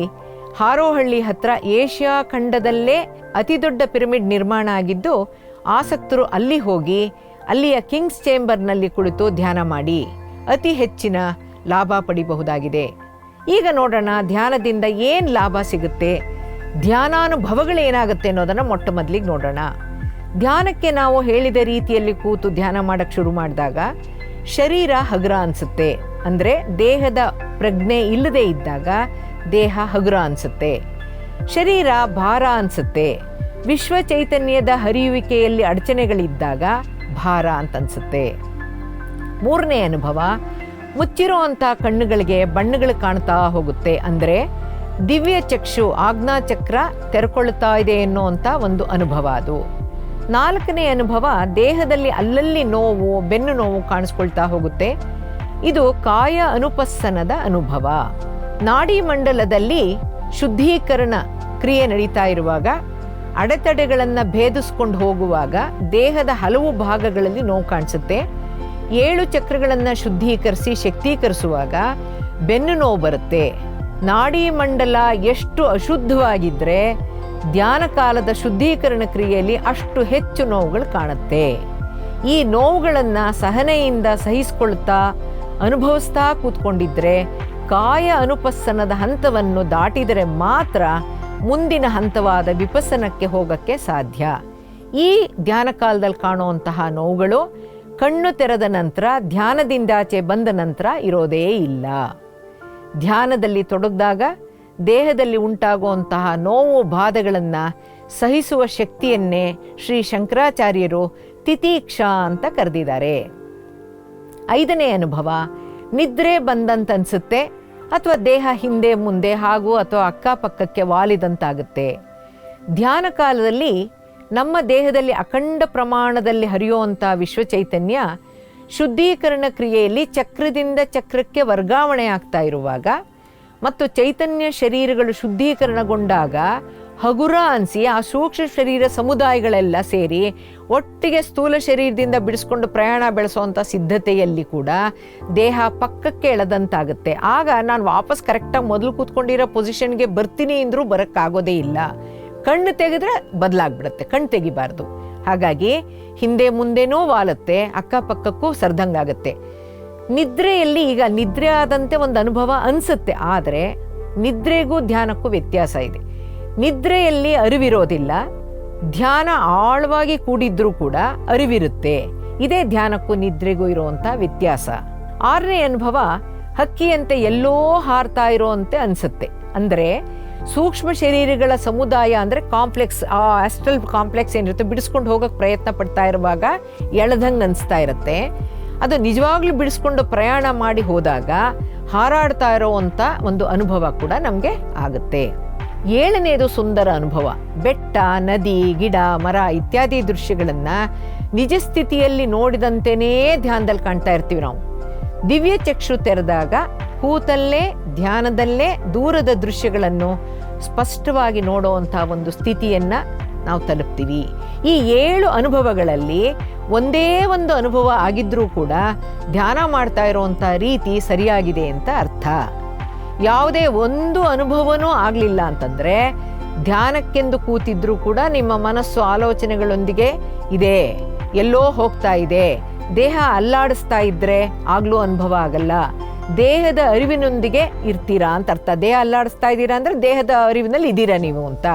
ಹಾರೋಹಳ್ಳಿ ಹತ್ರ ಏಷ್ಯಾ ಖಂಡದಲ್ಲೇ ಅತಿ ದೊಡ್ಡ ಪಿರಮಿಡ್ ನಿರ್ಮಾಣ ಆಗಿದ್ದು, ಆಸಕ್ತರು ಅಲ್ಲಿ ಹೋಗಿ, ಅಲ್ಲಿಯ ಕಿಂಗ್ಸ್ ಚೇಂಬರ್ನಲ್ಲಿ ಕುಳಿತು ಧ್ಯಾನ ಮಾಡಿ, ಅತಿ ಹೆಚ್ಚಿನ ಲಾಭ ಪಡಿಬಹುದಾಗಿದೆ. ಈಗ ನೋಡೋಣ ಧ್ಯಾನದಿಂದ ಏನು ಲಾಭ ಸಿಗುತ್ತೆ ಧ್ಯಾನಾನುಭವಗಳೇನಾಗುತ್ತೆ ಅನ್ನೋದನ್ನು ಮೊಟ್ಟ ಮೊದಲಿಗೆ ನೋಡೋಣ. ಧ್ಯಾನಕ್ಕೆ ನಾವು ಹೇಳಿದ ರೀತಿಯಲ್ಲಿ ಕೂತು ಧ್ಯಾನ ಮಾಡಕ್ಕೆ ಶುರು ಮಾಡಿದಾಗ, ಶರೀರ ಹಗುರ ಅನಿಸುತ್ತೆ. ಅಂದರೆ ದೇಹದ ಪ್ರಜ್ಞೆ ಇಲ್ಲದೆ ಇದ್ದಾಗ ದೇಹ ಹಗುರ ಅನಿಸುತ್ತೆ. ಶರೀರ ಭಾರ ಅನಿಸುತ್ತೆ. ವಿಶ್ವ ಚೈತನ್ಯದ ಹರಿಯುವಿಕೆಯಲ್ಲಿ ಅಡಚಣೆಗಳಿದ್ದಾಗ ಭಾರ ಅಂತ ಅನ್ಸುತ್ತೆ. ಮೂರನೇ ಅನುಭವ ಮುಚ್ಚಿರುವಂಥ ಕಣ್ಣುಗಳಿಗೆ ಬಣ್ಣಗಳು ಕಾಣ್ತಾ ಹೋಗುತ್ತೆ ಅಂದರೆ ದಿವ್ಯ ಚಕ್ಷು ಆಜ್ಞಾಚಕ್ರ ತೆರೆಕೊಳ್ಳುತ್ತಾ ಇದೆ ಎನ್ನುವಂಥ ಒಂದು ಅನುಭವ ಅದು. ನಾಲ್ಕನೇ ಅನುಭವ, ದೇಹದಲ್ಲಿ ಅಲ್ಲಲ್ಲಿ ನೋವು, ಬೆನ್ನು ನೋವು ಕಾಣಿಸ್ಕೊಳ್ತಾ ಹೋಗುತ್ತೆ. ಇದು ಕಾಯ ಅನುಪಸ್ಸನದ ಅನುಭವ. ನಾಡಿ ಮಂಡಲದಲ್ಲಿ ಶುದ್ಧೀಕರಣ ಕ್ರಿಯೆ ನಡೀತಾ ಇರುವಾಗ ಅಡೆತಡೆಗಳನ್ನು ಭೇದಿಸ್ಕೊಂಡು ಹೋಗುವಾಗ ದೇಹದ ಹಲವು ಭಾಗಗಳಲ್ಲಿ ನೋವು ಕಾಣಿಸುತ್ತೆ. ಏಳು ಚಕ್ರಗಳನ್ನು ಶುದ್ಧೀಕರಿಸಿ ಶಕ್ತೀಕರಿಸುವಾಗ ಬೆನ್ನು ನೋವು ಬರುತ್ತೆ. ನಾಡಿ ಮಂಡಲ ಎಷ್ಟು ಅಶುದ್ಧವಾಗಿದ್ದರೆ ಧ್ಯಾನ ಕಾಲದ ಶುದ್ಧೀಕರಣ ಕ್ರಿಯೆಯಲ್ಲಿ ಅಷ್ಟು ಹೆಚ್ಚು ನೋವುಗಳು ಕಾಣುತ್ತೆ. ಈ ನೋವುಗಳನ್ನು ಸಹನೆಯಿಂದ ಸಹಿಸಿಕೊಳ್ತಾ ಅನುಭವಿಸ್ತಾ ಕೂತ್ಕೊಂಡಿದ್ರೆ ಕಾಯ ಅನುಪಸ್ಸನದ ಹಂತವನ್ನು ದಾಟಿದರೆ ಮಾತ್ರ ಮುಂದಿನ ಹಂತವಾದ ವಿಪಸನಕ್ಕೆ ಹೋಗಕ್ಕೆ ಸಾಧ್ಯ. ಈ ಧ್ಯಾನ ಕಾಲದಲ್ಲಿ ಕಾಣುವಂತಹ ನೋವುಗಳು ಕಣ್ಣು ತೆರೆದ ನಂತರ, ಧ್ಯಾನದಿಂದಾಚೆ ಬಂದ ನಂತರ ಇರೋದೇ ಇಲ್ಲ. ಧ್ಯಾನದಲ್ಲಿ ತೊಡಗಿದಾಗ ದೇಹದಲ್ಲಿ ಉಂಟಾಗುವಂತಹ ನೋವು ಬಾಧೆಗಳನ್ನು ಸಹಿಸುವ ಶಕ್ತಿಯನ್ನೇ ಶ್ರೀ ಶಂಕರಾಚಾರ್ಯರು ತಿತೀಕ್ಷಾ ಅಂತ ಕರೆದಿದ್ದಾರೆ. ಐದನೇ ಅನುಭವ, ನಿದ್ರೆ ಬಂದಂತ ಅನ್ಸುತ್ತೆ ಅಥವಾ ದೇಹ ಹಿಂದೆ, ಮುಂದೆ ಹಾಗೂ ಅಥವಾ ಅಕ್ಕಪಕ್ಕಕ್ಕೆ ವಾಲಿದಂತಾಗುತ್ತೆ. ಧ್ಯಾನ ಕಾಲದಲ್ಲಿ ನಮ್ಮ ದೇಹದಲ್ಲಿ ಅಖಂಡ ಪ್ರಮಾಣದಲ್ಲಿ ಹರಿಯುವಂಥ ವಿಶ್ವ ಚೈತನ್ಯ ಶುದ್ಧೀಕರಣ ಕ್ರಿಯೆಯಲ್ಲಿ ಚಕ್ರದಿಂದ ಚಕ್ರಕ್ಕೆ ವರ್ಗಾವಣೆ ಆಗ್ತಾ ಇರುವಾಗ ಮತ್ತು ಚೈತನ್ಯ ಶರೀರಗಳು ಶುದ್ಧೀಕರಣಗೊಂಡಾಗ ಹಗುರ ಅನಿಸಿ ಆ ಸೂಕ್ಷ್ಮ ಶರೀರ ಸಮುದಾಯಗಳೆಲ್ಲ ಸೇರಿ ಒಟ್ಟಿಗೆ ಸ್ಥೂಲ ಶರೀರದಿಂದ ಬಿಡಿಸ್ಕೊಂಡು ಪ್ರಯಾಣ ಬೆಳೆಸುವಂಥ ಸಿದ್ಧತೆಯಲ್ಲಿ ಕೂಡ ದೇಹ ಪಕ್ಕಕ್ಕೆ ಎಳೆದಂತಾಗುತ್ತೆ. ಆಗ ನಾನು ವಾಪಸ್ ಕರೆಕ್ಟಾಗಿ ಮೊದಲು ಕೂತ್ಕೊಂಡಿರೋ ಪೊಸಿಷನ್ಗೆ ಬರ್ತೀನಿ ಅಂದರೂ ಬರೋಕ್ಕಾಗೋದೇ ಇಲ್ಲ. ಕಣ್ಣು ತೆಗೆದ್ರೆ ಬದಲಾಗ್ಬಿಡುತ್ತೆ, ಕಣ್ಣು ತೆಗಿಬಾರ್ದು. ಹಾಗಾಗಿ ಹಿಂದೆ ಮುಂದೆನೂ ವಾಲುತ್ತೆ, ಅಕ್ಕಪಕ್ಕಕ್ಕೂ ಸರ್ದಂಗಾಗುತ್ತೆ. ನಿದ್ರೆಯಲ್ಲಿ ಈಗ ನಿದ್ರೆ ಆದಂತೆ ಒಂದು ಅನುಭವ ಅನಿಸುತ್ತೆ, ಆದರೆ ನಿದ್ರೆಗೂ ಧ್ಯಾನಕ್ಕೂ ವ್ಯತ್ಯಾಸ ಇದೆ. ನಿದ್ರೆಯಲ್ಲಿ ಅರಿವಿರೋದಿಲ್ಲ, ಧ್ಯಾನ ಆಳವಾಗಿ ಕೂಡಿದ್ರೂ ಕೂಡ ಅರಿವಿರುತ್ತೆ. ಇದೇ ಧ್ಯಾನಕ್ಕೂ ನಿದ್ರೆಗೂ ಇರುವಂಥ ವ್ಯತ್ಯಾಸ. ಆರನೇ ಅನುಭವ, ಹಕ್ಕಿಯಂತೆ ಎಲ್ಲೋ ಹಾರ್ತಾ ಇರೋಂತೆ ಅನಿಸುತ್ತೆ. ಅಂದರೆ ಸೂಕ್ಷ್ಮ ಶರೀರಗಳ ಸಮುದಾಯ ಅಂದರೆ ಕಾಂಪ್ಲೆಕ್ಸ್, ಆ ಆಸ್ಟ್ರಲ್ ಕಾಂಪ್ಲೆಕ್ಸ್ ಏನಿರುತ್ತೆ, ಬಿಡಿಸ್ಕೊಂಡು ಹೋಗೋಕ್ಕೆ ಪ್ರಯತ್ನ ಪಡ್ತಾ ಇರುವಾಗ ಎಳ್ದಂಗೆ ಅನಿಸ್ತಾ ಇರುತ್ತೆ. ಅದು ನಿಜವಾಗ್ಲೂ ಬಿಡಿಸ್ಕೊಂಡು ಪ್ರಯಾಣ ಮಾಡಿ ಹೋದಾಗ ಹಾರಾಡ್ತಾ ಇರೋವಂಥ ಒಂದು ಅನುಭವ ಕೂಡ ನಮಗೆ ಆಗುತ್ತೆ. ಏಳನೇದು ಸುಂದರ ಅನುಭವ. ಬೆಟ್ಟ, ನದಿ, ಗಿಡ, ಮರ ಇತ್ಯಾದಿ ದೃಶ್ಯಗಳನ್ನು ನಿಜ ಸ್ಥಿತಿಯಲ್ಲಿ ನೋಡಿದಂತೆಯೇ ಧ್ಯಾನದಲ್ಲಿ ಕಾಣ್ತಾ ಇರ್ತೀವಿ ನಾವು. ದಿವ್ಯ ಚಕ್ಷು ತೆರೆದಾಗ ಕೂತಲ್ಲೇ, ಧ್ಯಾನದಲ್ಲೇ ದೂರದ ದೃಶ್ಯಗಳನ್ನು ಸ್ಪಷ್ಟವಾಗಿ ನೋಡುವಂಥ ಒಂದು ಸ್ಥಿತಿಯನ್ನು ನಾವು ತಲುಪ್ತೀವಿ. ಈ ಏಳು ಅನುಭವಗಳಲ್ಲಿ ಒಂದೇ ಒಂದು ಅನುಭವ ಆಗಿದ್ರೂ ಕೂಡ ಧ್ಯಾನ ಮಾಡ್ತಾ ಇರುವಂಥ ರೀತಿ ಸರಿಯಾಗಿದೆ ಅಂತ ಅರ್ಥ. ಯಾವುದೇ ಒಂದು ಅನುಭವನೂ ಆಗಲಿಲ್ಲ ಅಂತಂದರೆ ಧ್ಯಾನಕ್ಕೆಂದು ಕೂತಿದ್ರೂ ಕೂಡ ನಿಮ್ಮ ಮನಸ್ಸು ಆಲೋಚನೆಗಳೊಂದಿಗೆ ಇದೆ, ಎಲ್ಲೋ ಹೋಗ್ತಾ ಇದೆ. ದೇಹ ಅಲ್ಲಾಡಿಸ್ತಾ ಇದ್ರೆ ಆಗಲೂ ಅನುಭವ ಆಗಲ್ಲ. ದೇಹದ ಅರಿವಿನೊಂದಿಗೆ ಇರ್ತೀರಾ ಅಂತ ಅರ್ಥ. ದೇಹ ಅಲ್ಲಾಡಿಸ್ತಾ ಇದ್ದೀರಾ ಅಂದರೆ ದೇಹದ ಅರಿವಿನಲ್ಲಿ ಇದ್ದೀರಾ ನೀವು ಅಂತ.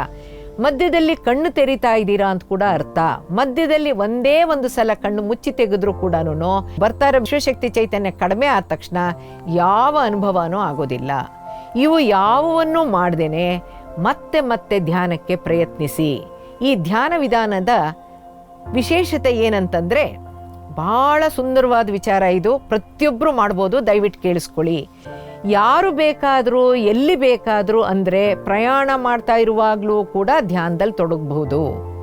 ಮಧ್ಯದಲ್ಲಿ ಕಣ್ಣು ತೆರಿತಾ ಇದ್ದೀರಾ ಅಂತ ಕೂಡ ಅರ್ಥ. ಮಧ್ಯದಲ್ಲಿ ಒಂದೇ ಒಂದು ಸಲ ಕಣ್ಣು ಮುಚ್ಚಿ ತೆಗೆದ್ರು ಕೂಡ ಬರ್ತಾ ಇರೋ ವಿಶ್ವಶಕ್ತಿ ಚೈತನ್ಯ ಕಡಿಮೆ ಆದ ತಕ್ಷಣ ಯಾವ ಅನುಭವನೂ ಆಗೋದಿಲ್ಲ. ಇವು ಯಾವುವನ್ನೂ ಮಾಡ್ದೇನೆ ಮತ್ತೆ ಮತ್ತೆ ಧ್ಯಾನಕ್ಕೆ ಪ್ರಯತ್ನಿಸಿ. ಈ ಧ್ಯಾನ ವಿಧಾನದ ವಿಶೇಷತೆ ಏನಂತಂದ್ರೆ ಭಾಳ ಸುಂದರವಾದ ವಿಚಾರ ಇದು. ಪ್ರತಿಯೊಬ್ಬರು ಮಾಡ್ಬೋದು, ದಯವಿಟ್ಟು ಕೇಳಿಸ್ಕೊಳ್ಳಿ. ಯಾರು ಬೇಕಾದರೂ, ಎಲ್ಲಿ ಬೇಕಾದರೂ ಅಂದರೆ ಪ್ರಯಾಣ ಮಾಡ್ತಾ ಇರುವಾಗಲೂ ಕೂಡ ಧ್ಯಾನದಲ್ಲಿ ತೊಡಗಬಹುದು.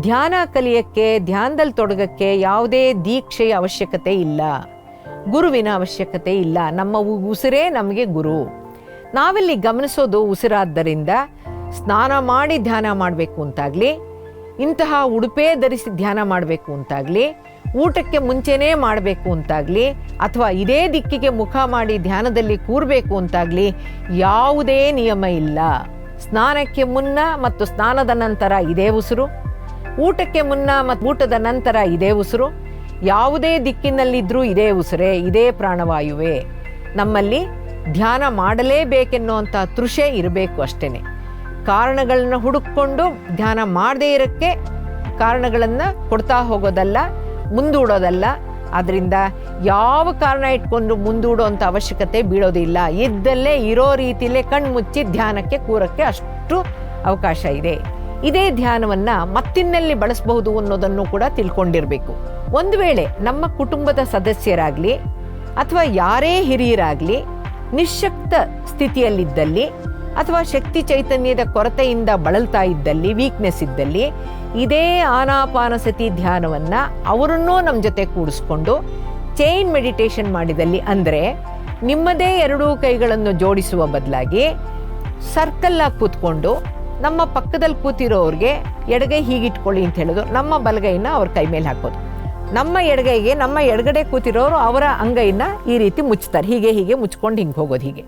ಧ್ಯಾನ ಕಲಿಯಕ್ಕೆ ಧ್ಯಾನದಲ್ಲಿ ತೊಡಗಕ್ಕೆ ಯಾವುದೇ ದೀಕ್ಷೆಯ ಅವಶ್ಯಕತೆ ಇಲ್ಲ. ಗುರುವಿನ ಅವಶ್ಯಕತೆ ಇಲ್ಲ. ನಮ್ಮ ಉಸಿರೇ ನಮಗೆ ಗುರು. ನಾವಿಲ್ಲಿ ಗಮನಿಸೋದು ಉಸಿರಾದ್ದರಿಂದ ಸ್ನಾನ ಮಾಡಿ ಧ್ಯಾನ ಮಾಡಬೇಕು ಅಂತಾಗಲಿ, ಇಂತಹ ಉಡುಪೇ ಧರಿಸಿ ಧ್ಯಾನ ಮಾಡಬೇಕು ಅಂತಾಗಲಿ ಊಟಕ್ಕೆ ಮುಂಚೆನೇ ಮಾಡಬೇಕು ಅಂತಾಗಲಿ, ಅಥವಾ ಇದೇ ದಿಕ್ಕಿಗೆ ಮುಖ ಮಾಡಿ ಧ್ಯಾನದಲ್ಲಿ ಕೂರಬೇಕು ಅಂತಾಗಲಿ, ಯಾವುದೇ ನಿಯಮ ಇಲ್ಲ. ಸ್ನಾನಕ್ಕೆ ಮುನ್ನ ಮತ್ತು ಸ್ನಾನದ ನಂತರ ಇದೇ ಉಸಿರು, ಊಟಕ್ಕೆ ಮುನ್ನ ಮತ್ತು ಊಟದ ನಂತರ ಇದೇ ಉಸಿರು, ಯಾವುದೇ ದಿಕ್ಕಿನಲ್ಲಿದ್ದರೂ ಇದೇ ಉಸಿರೇ, ಇದೇ ಪ್ರಾಣವಾಯುವೆ. ನಮ್ಮಲ್ಲಿ ಧ್ಯಾನ ಮಾಡಲೇಬೇಕೆನ್ನುವಂಥ ತೃಷೆ ಇರಬೇಕು ಅಷ್ಟೇ ಕಾರಣಗಳನ್ನು ಹುಡುಕೊಂಡು ಧ್ಯಾನ ಮಾಡದೇ ಇರೋಕ್ಕೆ ಕಾರಣಗಳನ್ನು ಕೊಡ್ತಾ ಹೋಗೋದಲ್ಲ ಮುಂದೂಡೋದಲ್ಲ. ಅದರಿಂದ ಯಾವ ಕಾರಣ ಇಟ್ಕೊಂಡು ಮುಂದೂಡುವಂಥ ಅವಶ್ಯಕತೆ ಬೀಳೋದಿಲ್ಲ. ಇದ್ದಲ್ಲೇ ಇರೋ ರೀತಿಲೇ ಕಣ್ಣು ಮುಚ್ಚಿ ಧ್ಯಾನಕ್ಕೆ, ಕೂರಕ್ಕೆ ಅಷ್ಟು ಅವಕಾಶ ಇದೆ. ಇದೇ ಧ್ಯಾನವನ್ನು ಮತ್ತಿನ್ನಲ್ಲಿ ಬಳಸಬಹುದು ಅನ್ನೋದನ್ನು ಕೂಡ ತಿಳ್ಕೊಂಡಿರಬೇಕು. ಒಂದು ವೇಳೆ ನಮ್ಮ ಕುಟುಂಬದ ಸದಸ್ಯರಾಗಲಿ ಅಥವಾ ಯಾರೇ ಹಿರಿಯರಾಗಲಿ ನಿಶಕ್ತ ಸ್ಥಿತಿಯಲ್ಲಿದ್ದಲ್ಲಿ ಅಥವಾ ಶಕ್ತಿ ಚೈತನ್ಯದ ಕೊರತೆಯಿಂದ ಬಳಲ್ತಾ ಇದ್ದಲ್ಲಿ ವೀಕ್ನೆಸ್ ಇದ್ದಲ್ಲಿ, ಇದೇ ಆನಾಪಾನಸತಿ ಧ್ಯಾನವನ್ನು ಅವರನ್ನೂ ನಮ್ಮ ಜೊತೆ ಕೂಡಿಸ್ಕೊಂಡು ಚೈನ್ ಮೆಡಿಟೇಷನ್ ಮಾಡಿದಲ್ಲಿ ಅಂದರೆ ನಿಮ್ಮದೇ ಎರಡೂ ಕೈಗಳನ್ನು ಜೋಡಿಸುವ ಬದಲಾಗಿ ಸರ್ಕಲ್ಲಾಗಿ ಕೂತ್ಕೊಂಡು ನಮ್ಮ ಪಕ್ಕದಲ್ಲಿ ಕೂತಿರೋರಿಗೆ ಎಡಗೈ ಹೀಗಿಟ್ಕೊಳ್ಳಿ ಅಂತ ಹೇಳೋದು ನಮ್ಮ ಬಲಗೈನ ಅವ್ರ ಕೈ ಮೇಲೆ ಹಾಕೋದು. ನಮ್ಮ ಎಡಗೈಗೆ, ನಮ್ಮ ಎಡಗಡೆ ಕೂತಿರೋರು ಅವರ ಅಂಗೈನ ಈ ರೀತಿ ಮುಚ್ತಾರೆ ಹೀಗೆ ಹೀಗೆ ಮುಚ್ಕೊಂಡು ಹಿಂಗೆ ಹೋಗೋದು ಹೀಗೆ.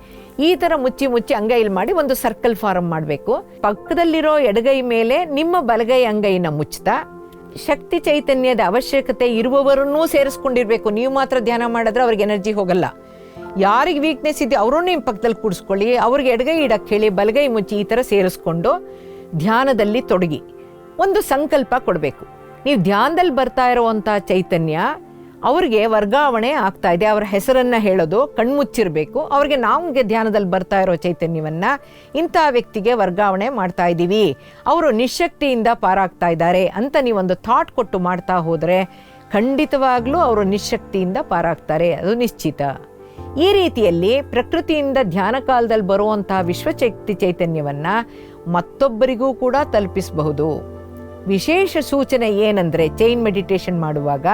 ಈ ಥರ ಮುಚ್ಚಿ ಮುಚ್ಚಿ ಅಂಗೈಲಿ ಮಾಡಿ ಒಂದು ಸರ್ಕಲ್ ಫಾರಮ್ ಮಾಡಬೇಕು. ಪಕ್ಕದಲ್ಲಿರೋ ಎಡಗೈ ಮೇಲೆ ನಿಮ್ಮ ಬಲಗೈ ಅಂಗೈನ ಮುಚ್ತಾ ಶಕ್ತಿ ಚೈತನ್ಯದ ಅವಶ್ಯಕತೆ ಇರುವವರನ್ನೂ ಸೇರಿಸ್ಕೊಂಡಿರ್ಬೇಕು. ನೀವು ಮಾತ್ರ ಧ್ಯಾನ ಮಾಡಿದ್ರೆ ಅವ್ರಿಗೆ ಎನರ್ಜಿ ಹೋಗಲ್ಲ. ಯಾರಿಗೆ ವೀಕ್ನೆಸ್ ಇದೆ ಅವರನ್ನು ನಿಮ್ಮ ಪಕ್ಕದಲ್ಲಿ ಕೂಡಿಸ್ಕೊಳ್ಳಿ. ಅವ್ರಿಗೆ ಎಡಗೈ ಇಡಕ್ಕೆ ಹೇಳಿ, ಬಲಗೈ ಮುಚ್ಚಿ ಈ ಥರ ಸೇರಿಸ್ಕೊಂಡು ಧ್ಯಾನದಲ್ಲಿ ತೊಡಗಿ. ಒಂದು ಸಂಕಲ್ಪ ಕೊಡಬೇಕು. ನೀವು ಧ್ಯಾನದಲ್ಲಿ ಬರ್ತಾ ಇರುವಂಥ ಚೈತನ್ಯ ಅವ್ರಿಗೆ ವರ್ಗಾವಣೆ ಆಗ್ತಾ ಇದೆ. ಅವರ ಹೆಸರನ್ನು ಹೇಳೋದು ಕಣ್ಮುಚ್ಚಿರಬೇಕು. ಅವ್ರಿಗೆ ನಮಗೆ ಧ್ಯಾನದಲ್ಲಿ ಬರ್ತಾ ಇರೋ ಚೈತನ್ಯವನ್ನು ಇಂಥ ವ್ಯಕ್ತಿಗೆ ವರ್ಗಾವಣೆ ಮಾಡ್ತಾ ಇದ್ದೀವಿ. ಅವರು ನಿಶಕ್ತಿಯಿಂದ ಪಾರಾಗ್ತಾ ಇದ್ದಾರೆ ಅಂತ ನೀವೊಂದು ಥಾಟ್ ಕೊಟ್ಟು ಮಾಡ್ತಾ ಹೋದರೆ ಖಂಡಿತವಾಗಲೂ ಅವರು ನಿಶಕ್ತಿಯಿಂದ ಪಾರಾಗ್ತಾರೆ. ಅದು ನಿಶ್ಚಿತ. ಈ ರೀತಿಯಲ್ಲಿ ಪ್ರಕೃತಿಯಿಂದ ಧ್ಯಾನ ಕಾಲದಲ್ಲಿ ಬರುವಂತಹ ವಿಶ್ವಶಕ್ತಿ ಚೈತನ್ಯವನ್ನು ಮತ್ತೊಬ್ಬರಿಗೂ ಕೂಡ ತಲುಪಿಸಬಹುದು. ವಿಶೇಷ ಸೂಚನೆ ಏನಂದರೆ ಚೈನ್ ಮೆಡಿಟೇಷನ್ ಮಾಡುವಾಗ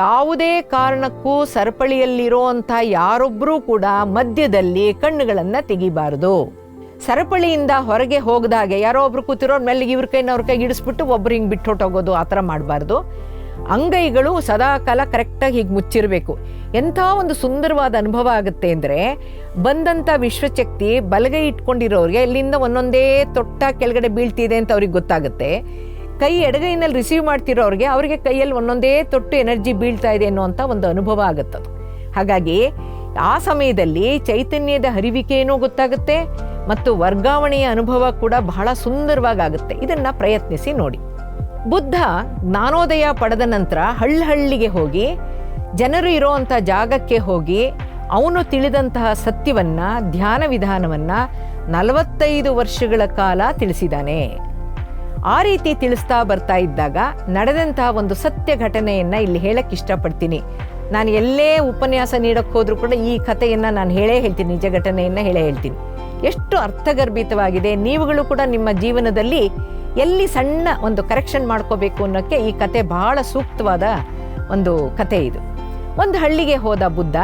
ಯಾವುದೇ ಕಾರಣಕ್ಕೂ ಸರಪಳಿಯಲ್ಲಿರುವಂಥ ಯಾರೊಬ್ಬರೂ ಕೂಡ ಮಧ್ಯದಲ್ಲಿ ಕಣ್ಣುಗಳನ್ನು ತೆಗಿಬಾರದು. ಸರಪಳಿಯಿಂದ ಹೊರಗೆ ಹೋಗದಾಗೆ ಯಾರೋ ಒಬ್ರು ಕೂತಿರೋ ಮೆಲ್ಲಿಗೆ ಇವ್ರ ಕೈನ ಅವ್ರ ಕೈ ಇಡಿಸ್ಬಿಟ್ಟು ಒಬ್ರು ಹಿಂಗೆ ಬಿಟ್ಟು ಹೊಟ್ಟೋಗೋದು ಆ ಥರ ಮಾಡಬಾರ್ದು. ಅಂಗೈಗಳು ಸದಾಕಾಲ ಕರೆಕ್ಟಾಗಿ ಹೀಗೆ ಮುಚ್ಚಿರಬೇಕು. ಎಂಥ ಒಂದು ಸುಂದರವಾದ ಅನುಭವ ಆಗುತ್ತೆ ಅಂದರೆ ಬಂದಂಥ ವಿಶ್ವಶಕ್ತಿ ಬಲಗೈ ಇಟ್ಕೊಂಡಿರೋರಿಗೆ ಇಲ್ಲಿಂದ ಒಂದೊಂದೇ ತೊಟ್ಟ ಕೆಳಗಡೆ ಬೀಳ್ತಿದೆ ಅಂತ ಅವ್ರಿಗೆ ಗೊತ್ತಾಗುತ್ತೆ. ಕೈ ಎಡಗೈನಲ್ಲಿ ರಿಸೀವ್ ಮಾಡ್ತಿರೋರಿಗೆ ಅವರಿಗೆ ಕೈಯಲ್ಲಿ ಒಂದೊಂದೇ ತೊಟ್ಟು ಎನರ್ಜಿ ಬೀಳ್ತಾ ಇದೆ ಅನ್ನುವಂಥ ಒಂದು ಅನುಭವ ಆಗುತ್ತದು. ಹಾಗಾಗಿ ಆ ಸಮಯದಲ್ಲಿ ಚೈತನ್ಯದ ಹರಿವಿಕೆಯೂ ಗೊತ್ತಾಗುತ್ತೆ ಮತ್ತು ವರ್ಗಾವಣೆಯ ಅನುಭವ ಕೂಡ ಬಹಳ ಸುಂದರವಾಗಿ ಆಗುತ್ತೆ ಇದನ್ನು ಪ್ರಯತ್ನಿಸಿ ನೋಡಿ. ಬುದ್ಧ ಜ್ಞಾನೋದಯ ಪಡೆದ ನಂತರ ಹಳ್ಳಿಗೆ ಹೋಗಿ ಜನರು ಇರೋವಂಥ ಜಾಗಕ್ಕೆ ಹೋಗಿ ಅವನು ತಿಳಿದಂತಹ ಸತ್ಯವನ್ನು, ಧ್ಯಾನ ವಿಧಾನವನ್ನು ನಲವತ್ತೈದು ವರ್ಷಗಳ ಕಾಲ ತಿಳಿಸಿದ್ದಾನೆ ಆ ರೀತಿ ತಿಳಿಸ್ತಾ ಬರ್ತಾ ಇದ್ದಾಗ ನಡೆದಂತಹ ಒಂದು ಸತ್ಯ ಘಟನೆಯನ್ನು ಇಲ್ಲಿ ಹೇಳಕ್ಕೆ ಇಷ್ಟಪಡ್ತೀನಿ. ನಾನು ಎಲ್ಲೇ ಉಪನ್ಯಾಸ ನೀಡಕ್ಕೆ ಹೋದರೂ ಕೂಡ ಈ ಕಥೆಯನ್ನು ನಾನು ಹೇಳೇ ಹೇಳ್ತೀನಿ, ನಿಜ ಘಟನೆಯನ್ನು ಹೇಳೇ ಹೇಳ್ತೀನಿ. ಎಷ್ಟು ಅರ್ಥಗರ್ಭಿತವಾಗಿದೆ, ನೀವುಗಳು ಕೂಡ ನಿಮ್ಮ ಜೀವನದಲ್ಲಿ ಎಲ್ಲಿ ಸಣ್ಣ ಒಂದು ಕರೆಕ್ಷನ್ ಮಾಡ್ಕೋಬೇಕು ಅನ್ನೋಕ್ಕೆ ಈ ಕತೆ ಬಹಳ ಸೂಕ್ತವಾದ ಒಂದು ಕತೆ ಇದು. ಒಂದು ಹಳ್ಳಿಗೆ ಹೋದ ಬುದ್ಧ,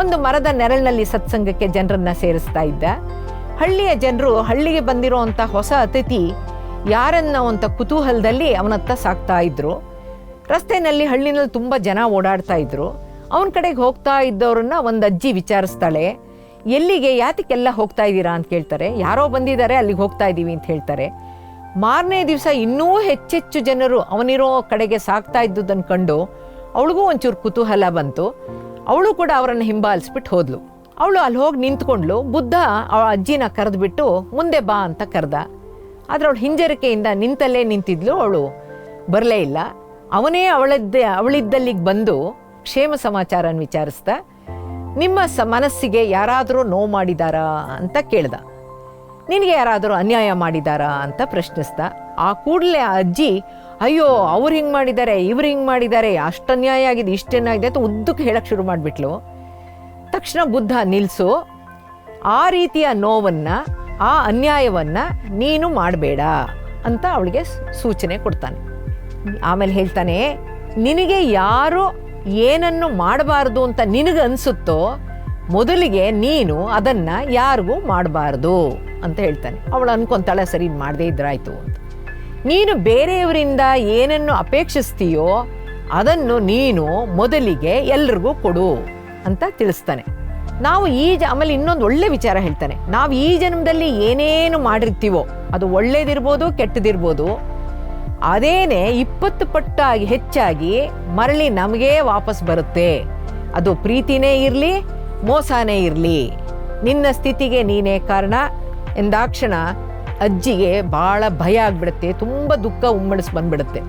ಒಂದು ಮರದ ನೆರಳಿನಲ್ಲಿ ಸತ್ಸಂಗಕ್ಕೆ ಜನರನ್ನ ಸೇರಿಸ್ತಾ ಇದ್ದ. ಹಳ್ಳಿಯ ಜನರು ಹಳ್ಳಿಗೆ ಬಂದಿರೋವಂಥ ಹೊಸ ಅತಿಥಿ ಯಾರನ್ನ ಅಂತ ಕುತೂಹಲದಲ್ಲಿ ಅವನತ್ತ ಸಾಕ್ತಾ ಇದ್ರು. ರಸ್ತೆಯಲ್ಲಿ ಹಳ್ಳಿನಲ್ಲಿ ತುಂಬ ಜನ ಓಡಾಡ್ತಾ ಇದ್ರು. ಅವನ ಕಡೆಗೆ ಹೋಗ್ತಾ ಇದ್ದವ್ರನ್ನ ಒಂದು ಅಜ್ಜಿ ವಿಚಾರಿಸ್ತಾಳೆ. ಎಲ್ಲಿಗೆ, ಯಾತಕ್ಕೆಲ್ಲ ಹೋಗ್ತಾ ಇದ್ದೀರಾ ಅಂತ ಕೇಳ್ತಾರೆ. ಯಾರೋ ಬಂದಿದ್ದಾರೆ, ಅಲ್ಲಿಗೆ ಹೋಗ್ತಾ ಇದ್ದೀವಿ ಅಂತ ಹೇಳ್ತಾರೆ. ಮಾರನೇ ದಿವಸ ಇನ್ನೂ ಹೆಚ್ಚೆಚ್ಚು ಜನರು ಅವನಿರೋ ಕಡೆಗೆ ಸಾಕ್ತಾ ಇದ್ದುದನ್ನು ಕಂಡು ಅವಳಿಗೂ ಒಂಚೂರು ಕುತೂಹಲ ಬಂತು. ಅವಳು ಕೂಡ ಅವರನ್ನು ಹಿಂಬಾಲಿಸ್ಬಿಟ್ಟು ಹೋದ್ಲು. ಅವಳು ಅಲ್ಲಿ ಹೋಗಿ ನಿಂತ್ಕೊಂಡ್ಲು. ಬುದ್ಧ ಅವಳ ಅಜ್ಜಿನ ಕರೆದ್ಬಿಟ್ಟು, ಮುಂದೆ ಬಾ ಅಂತ ಕರೆದ. ಆದರೆ ಅವಳು ಹಿಂಜರಿಕೆಯಿಂದ ನಿಂತಲ್ಲೇ ನಿಂತಿದ್ಲು. ಅವಳು ಬರಲೇ ಇಲ್ಲ. ಅವನೇ ಅವಳದ್ದೇ, ಅವಳಿದ್ದಲ್ಲಿಗೆ ಬಂದು ಕ್ಷೇಮ ಸಮಾಚಾರನ ವಿಚಾರಿಸ್ದ. ನಿಮ್ಮ ಸ ಮನಸ್ಸಿಗೆ ಯಾರಾದರೂ ನೋವು ಮಾಡಿದಾರಾ ಅಂತ ಕೇಳ್ದ. ನಿನಗೆ ಯಾರಾದರೂ ಅನ್ಯಾಯ ಮಾಡಿದಾರಾ ಅಂತ ಪ್ರಶ್ನಿಸ್ದ. ಆ ಕೂಡಲೇ ಅಜ್ಜಿ, ಅಯ್ಯೋ, ಅವ್ರು ಹಿಂಗೆ ಮಾಡಿದ್ದಾರೆ ಇವ್ರು ಹಿಂಗೆ ಮಾಡಿದ್ದಾರೆ ಅಷ್ಟು ಅನ್ಯಾಯ ಆಗಿದೆ ಇಷ್ಟೇನಾಗಿದೆ ಅಂತ ಉದ್ದಕ್ಕೆ ಹೇಳಕ್ಕೆ ಶುರು ಮಾಡಿಬಿಟ್ಲು. ತಕ್ಷಣ ಬುದ್ಧ ನಿಲ್ಲಿಸು ಆ ರೀತಿಯ ನೋವನ್ನು ಆ ಅನ್ಯಾಯವನ್ನು ನೀನು ಮಾಡಬೇಡ ಅಂತ ಅವಳಿಗೆ ಸೂಚನೆ ಕೊಡ್ತಾನೆ. ಆಮೇಲೆ ಹೇಳ್ತಾನೆ, ನಿನಗೆ ಯಾರು ಏನನ್ನು ಮಾಡಬಾರ್ದು ಅಂತ ನಿನಗೆ ಅನಿಸುತ್ತೋ ಮೊದಲಿಗೆ ನೀನು ಅದನ್ನು ಯಾರಿಗೂ ಮಾಡಬಾರ್ದು ಅಂತ ಹೇಳ್ತಾನೆ. ಅವಳು ಅನ್ಕೊಂತಾಳೆ, ಸರಿ ಮಾಡದೇ ಇದ್ರಾಯ್ತು ಅಂತ. ನೀನು ಬೇರೆಯವರಿಂದ ಏನನ್ನು ಅಪೇಕ್ಷಿಸ್ತೀಯೋ ಅದನ್ನು ನೀನು ಮೊದಲಿಗೆ ಎಲ್ರಿಗೂ ಕೊಡು ಅಂತ ತಿಳಿಸ್ತಾನೆ. ನಾವು ಈ ಜ, ಆಮೇಲೆ ಇನ್ನೊಂದು ಒಳ್ಳೆ ವಿಚಾರ ಹೇಳ್ತಾನೆ. ನಾವು ಈ ಜನ್ಮದಲ್ಲಿ ಏನೇನು ಮಾಡಿರ್ತೀವೋ, ಅದು ಒಳ್ಳೇದಿರ್ಬೋದು, ಕೆಟ್ಟದಿರ್ಬೋದು, ಅದೇನೆ ಇಪ್ಪತ್ತು ಪಟ್ಟಾಗಿ ಹೆಚ್ಚಾಗಿ ಮರಳಿ ನಮಗೇ ವಾಪಸ್ ಬರುತ್ತೆ. ಅದು ಪ್ರೀತಿನೇ ಇರಲಿ, ಮೋಸನೇ ಇರಲಿ. ನಿನ್ನ ಸ್ಥಿತಿಗೆ ನೀನೇ ಕಾರಣ. ಎಂದಾಕ್ಷಣ ಅಜ್ಜಿಗೆ ಭಾಳ ಭಯ ಆಗ್ಬಿಡುತ್ತೆ, ತುಂಬ ದುಃಖ ಉಮ್ಮಡಿಸ್ ಬಂದ್ಬಿಡುತ್ತೆ.